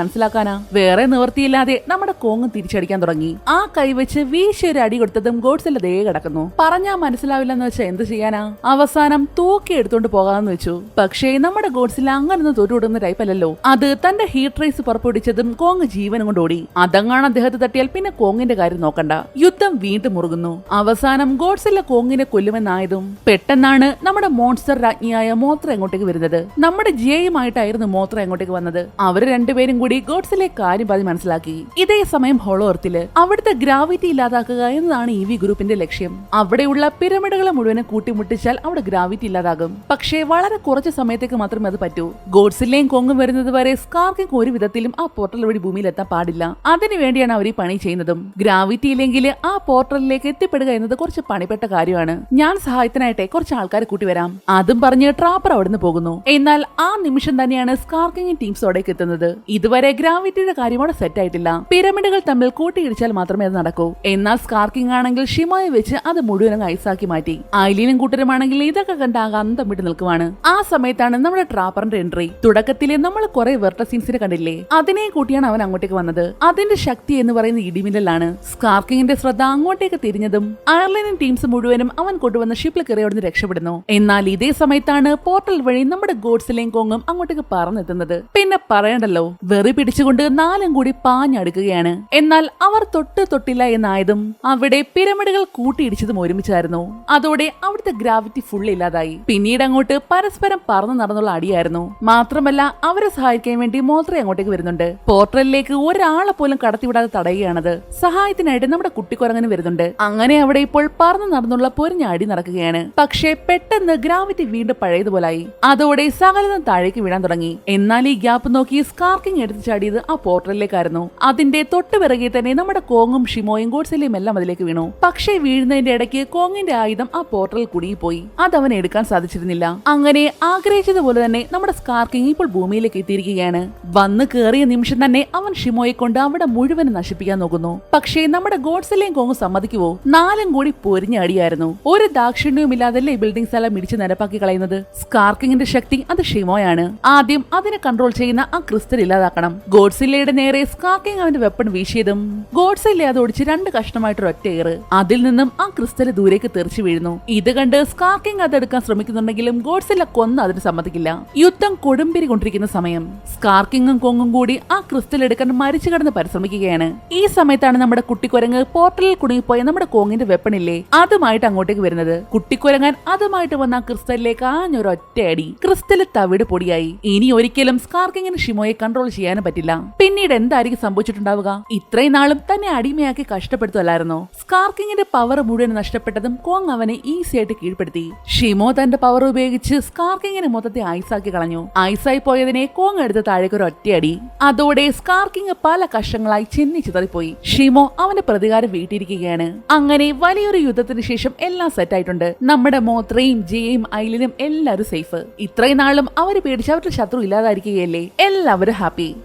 മനസ്സിലാക്കാനാ വേറെ നിവർത്തിയില്ലാതെ നമ്മുടെ കോങ് തിരിച്ചടിക്കാൻ തുടങ്ങി. ആ കൈവച്ച് വീശി ഒരു അടി കൊടുത്തതും ഗോഡ്സിന്റെ ദേ കിടക്കുന്നു. പറഞ്ഞാ മനസ്സിലാവില്ലെന്ന് വെച്ചാൽ എന്ത് ചെയ്യാനാ? അവസാനം തൂക്കി എടുത്തോണ്ട് പോകാമെന്ന് വെച്ചു. പക്ഷേ നമ്മുടെ ഗോഡ്സിൽ അങ്ങനൊന്നും തോറ്റുവിടുന്ന ടൈപ്പ് അല്ലല്ലോ. അത് തന്റെ ഹീറ്റ് റേസ് പുറപ്പെടുവിച്ചതും കോങ് ജീവനും കൊണ്ട് ഓടി. അതങ്ങാണ് അദ്ദേഹത്തെ തട്ടിയാൽ പിന്നെ കോങ്ങിന്റെ കാര്യം നോക്കണ്ട. യുദ്ധം വീണ്ടും മുറുകുന്നു. അവസാനം ഗോഡ്സിലെ കോങ്ങിനെ കൊല്ലുമെന്നായതും പെട്ടെന്നാണ് നമ്മുടെ മോൺസ്റ്റർ രാജ്ഞിയായ മോത്ര എങ്ങോട്ടേക്ക് വരുന്നത്? നമ്മുടെ ജിയയുമായിട്ടായിരുന്നു മോത്ര എങ്ങോട്ടേക്ക് വന്നത്? അവർ രണ്ടുപേരും കൂടി ഗോഡ്സിലെ കാര്യം പറഞ്ഞ് മനസ്സിലാക്കി. ഇതേ സമയം ഹോളോ എർത്തിൽ അവിടുത്തെ ഗ്രാവിറ്റി ഇല്ലാതാക്കുക എന്നതാണ് ഇ വി ഗ്രൂപ്പിന്റെ ലക്ഷ്യം. അവിടെയുള്ള പിരമിഡുകളെ മുഴുവനും കൂട്ടിമുട്ടിച്ചാൽ അവിടെ ഗ്രാവിറ്റി ഇല്ലാതാകും. പക്ഷേ വളരെ കുറച്ച് സമയത്തേക്ക് മാത്രമേ അത് പറ്റൂ. ഗോഡ്സിലെയും കൊങ്ങും വരുന്നത് വരെ സ്കാർക്കും ഒരു വിധത്തിലും ആ പോർട്ടൽ വഴി ഭൂമിയിൽ എത്താൻ പാടില്ല അതിനുവേണ്ടിയാണ് അവർ ഈ പണി ചെയ്യുന്നതും. ഗ്രാവിറ്റി ഇല്ലെങ്കിൽ ആ പോർട്ടലിലേക്ക് എത്തിപ്പെടുക എന്നത് കുറച്ച് പണിപ്പെട്ട കാര്യമാണ്. ഞാൻ സഹായത്തിനായിട്ടെ കുറച്ച് ആൾക്കാരെ കൂട്ടി വരാം അതും പറഞ്ഞ് ട്രാപ്പർ അവിടുന്ന് പോകുന്നു. എന്നാൽ ആ നിമിഷം തന്നെയാണ് സ്കാർക്കിംഗ് ടീംസ് അവിടേക്ക് എത്തുന്നത്. ഇതുവരെ ഗ്രാവിറ്റിയുടെ കാര്യമാണ് സെറ്റ് ആയിട്ടില്ല. പിരമിഡുകൾ തമ്മിൽ കൂട്ടിയിടിച്ചാൽ മാത്രമേ അത് നടക്കൂ. എന്നാൽ സ്കാർക്കിംഗ് ആണെങ്കിൽ ഷിമോയെ വെച്ച് അത് മുഴുവനും ഐസാക്കി മാറ്റി. ഐലീനും കൂട്ടരുമാണെങ്കിൽ ഇതൊക്കെ കണ്ട് ആകെ അന്തം വിട്ട് നിൽക്കുവാണ്. ആ സമയത്താണ് നമ്മുടെ ട്രാപ്പറിന്റെ എൻട്രി തുടക്കത്തിലെ നമ്മൾ കുറെ വെർട്ടസീൻസിനെ കണ്ടില്ലേ? അതിനെ കൂട്ടിയാണ് അവൻ അങ്ങോട്ടേക്ക് വന്നത്. അതിന്റെ ശക്തി എന്ന് പറയുന്ന ഇടിമിന്നലാണ്. സ്കാർക്കിങ്ങിന്റെ ശ്രദ്ധ അങ്ങോട്ടേക്ക് തിരിഞ്ഞതും അയർലൻഡൻ ടീംസ് മുഴുവനും അവൻ കൊണ്ടുവന്ന ഷിപ്പിൽ കയറി അവിടുന്ന് രക്ഷപ്പെടുന്നു. എന്നാൽ ഇതേ സമയത്താണ് പോർട്ടൽ വഴി നമ്മുടെ ഗോഡ്സിലെയും കോങ്ങും അങ്ങോട്ടേക്ക് പറന്നെത്തുന്നത്. പിന്നെ പറയണ്ടല്ലോ വെറി പിടിച്ചുകൊണ്ട് നാലും കൂടി പാഞ്ഞടുക്കുകയാണ്. എന്നാൽ അവർ തൊട്ട് തൊട്ടില്ല എന്നായതും അവിടെ പിരമിഡുകൾ കൂട്ടിയിടിച്ചതും ഒരുമിച്ചായിരുന്നു. അതോടെ അവിടുത്തെ ഗ്രാവിറ്റി ഫുൾ ഇല്ലാതായി. പിന്നീട് പിന്നീട് അങ്ങോട്ട് പരസ്പരം പറന്നു നടന്നുള്ള അടിയായിരുന്നു. മാത്രമല്ല അവരെ സഹായിക്കാൻ വേണ്ടി മോത്ര അങ്ങോട്ടേക്ക് വരുന്നുണ്ട്. പോർട്ടലിലേക്ക് ഒരാളെ പോലും കടത്തിവിടാതെ തടയുകയാണത്. സഹായത്തിനായിട്ട് നമ്മുടെ കുട്ടിക്കുരങ്ങനെ വരുന്നുണ്ട്. അങ്ങനെ അവിടെ ഇപ്പോൾ പറന്നു നടന്നുള്ള പൊരിഞ്ഞ അടി നടക്കുകയാണ്. പക്ഷേ പെട്ടെന്ന് ഗ്രാവിറ്റി വീണ്ടും പഴയതുപോലായി. അതോടെ സകലതും താഴേക്ക് വീഴാൻ തുടങ്ങി. എന്നാൽ ഈ ഗ്യാപ്പ് നോക്കി സ്കാർക്കിംഗ് എടുത്ത് ചാടിയത് ആ പോർട്ടലിലേക്കായിരുന്നു. അതിന്റെ തൊട്ട് പിറകെ തന്നെ നമ്മുടെ കോങ്ങും ഷിമോയും ഗോഡ്സിലെയും എല്ലാം അതിലേക്ക് വീണു. പക്ഷേ വീഴുന്നതിന്റെ ഇടയ്ക്ക് കോങ്ങിന്റെ ആയുധം ആ പോർട്ടലിൽ കുടുങ്ങിപ്പോയി അത് അവൻ എടുക്കാൻ സാധിച്ചിരുന്നില്ല. അങ്ങനെ ആഗ്രഹിച്ചതുപോലെ തന്നെ നമ്മുടെ സ്കാർക്കിംഗ് ഇപ്പോൾ ഭൂമിയിലേക്ക് എത്തിയിരിക്കുകയാണ്. വന്ന് കയറിയ നിമിഷം തന്നെ അവൻ ഷിമോയെ കൊണ്ട് അവിടെ മുഴുവൻ നശിപ്പിക്കാൻ നോക്കുന്നു. പക്ഷേ നമ്മുടെ ഗോഡ്സിലെയും കോങ്ങും സമ്മതിക്കുവോ? നാലും കൂടി പൊരിഞ്ഞ അടിയായിരുന്നു. ഒരു ദാക്ഷിണ്യവും ഇല്ലാതല്ലേ ബിൽഡിംഗ് സ്ഥലം ഇടിച്ച് നിരപ്പാക്കി കളയുന്നത്? സ്കാർക്കിങ്ങിന്റെ ശക്തി അത് ഷിമോയാണ്. ആദ്യം അതിനെ കൺട്രോൾ ചെയ്യുന്ന ആ ക്രിസ്റ്റൽ ഇല്ലാതാക്കണം. ഗോഡ്സില്ലയുടെ നേരെ സ്കാക്കിംഗ് അവന്റെ വെപ്പൺ വീശിയതും ഗോഡ്സില്ല അത് ഓടിച്ച് രണ്ട് കഷ്ണമായിട്ടൊരു ഒറ്റ ഏറ്. അതിൽ നിന്നും ആ ക്രിസ്റ്റൽ ദൂരേക്ക് തെറിച്ചു വീഴുന്നു. ഇത് കണ്ട് സ്കാക്കിംഗ് അതെടുക്കാൻ ശ്രമിക്കുന്നുണ്ടെങ്കിലും ഗോഡ്സില്ല കൊന്ന് അതിന് സമ്മതിക്കില്ല. യുദ്ധം കൊടുമ്പിരി കൊണ്ടിരിക്കുന്ന സമയം. സ്കാർക്കിങ്ങും കൊങ്ങും കൂടി ആ ക്രിസ്റ്റൽ എടുക്കാൻ മരിച്ചു കിടന്ന് പരിശ്രമിക്കുകയാണ്. ഈ സമയത്താണ് നമ്മുടെ കുട്ടിക്കുരങ്ങ് പോർട്ടലിൽ കുടുങ്ങിപ്പോയ നമ്മുടെ കോങ്ങിന്റെ വെപ്പണില്ലേ അതുമായിട്ട് അങ്ങോട്ടേക്ക് വരുന്നത്. കുട്ടിക്കുരങ്ങൻ അതുമായിട്ട് വന്ന ക്രിസ്റ്റലിലേക്ക് ആഞ്ഞൊരു ഒറ്റയടി ക്രിസ്റ്റൽ തവിട് പൊടിയായി. ഇനി ഒരിക്കലും സ്കാർക്കിങ്ങിന് ഷിമോയെ കൺട്രോൾ ചെയ്യാനും പറ്റില്ല. പിന്നീട് എന്തായിരിക്കും സംഭവിച്ചിട്ടുണ്ടാവുക? ഇത്രയും നാളും തന്നെ അടിമയാക്കി കഷ്ടപ്പെടുത്തുമല്ലായിരുന്നോ സ്കാർക്കിങ്ങിന്റെ പവർ മുഴുവൻ നഷ്ടപ്പെട്ടതും കോങ് അവനെ ഈസി ആയിട്ട് കീഴ്പ്പെടുത്തി. ഷിമോ തന്റെ പവർ ഉപയോഗിച്ച് സ്കാർക്കിങ്ങിനെ മൊത്തത്തെ ഐസാക്കി കളഞ്ഞു. ഐസായി പോയതിനെ കോങ് എടുത്ത് താഴേക്ക് ഒരു ഒറ്റയടി. അതോടെ സ്കാർക്കിങ് പല കഷ്ടങ്ങളായി ചെന്നി ചിതറിപ്പോയി ഷിമോ അവന്റെ പ്രതികാരം വീട്ടിയിരിക്കുകയാണ്. അങ്ങനെ വലിയൊരു യുദ്ധത്തിന് ശേഷം എല്ലാം സെറ്റ് ആയിട്ടുണ്ട്. നമ്മുടെ മോത്രയും ജയയും ഐലിനും എല്ലാവരും സേഫ് ഇത്രയും നാളും അവർ പേടിച്ച് അവരുടെ ശത്രു ഇല്ലാതായിരിക്കുകയല്ലേ? എല്ലാവരും ഹാപ്പി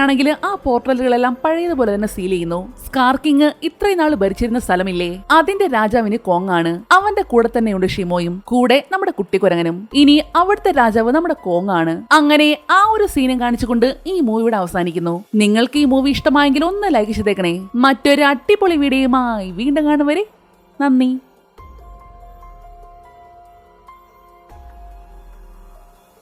മോത്രയാണെങ്കിൽ ആ പോർട്ടലുകളെല്ലാം പഴയതുപോലെ തന്നെ സീൽ ചെയ്യുന്നു. സ്കാർക്കിങ് ഇത്രയും നാൾ ഭരിച്ചിരുന്ന സ്ഥലമില്ലേ? അതിന്റെ രാജാവിന് കോങ്ങാണ്. അവന്റെ കൂടെ തന്നെയുണ്ട് ഷിമോയും. കൂടെ നമ്മുടെ കുട്ടിക്കുരങ്ങനും. ഇനി അവിടുത്തെ രാജാവ് നമ്മുടെ കോങ്ങാണ്. അങ്ങനെ ആ ഒരു സീനും കാണിച്ചുകൊണ്ട് ഈ മൂവിയുടെ അവസാനിക്കുന്നു. നിങ്ങൾക്ക് ഈ മൂവി ഇഷ്ടമായെങ്കിൽ ഒന്ന് ലൈക്ക് ചെയ്തേക്കണേ. മറ്റൊരു അടിപൊളി വീഡിയോയുമായി വീണ്ടും കാണും വരെ. നന്ദി.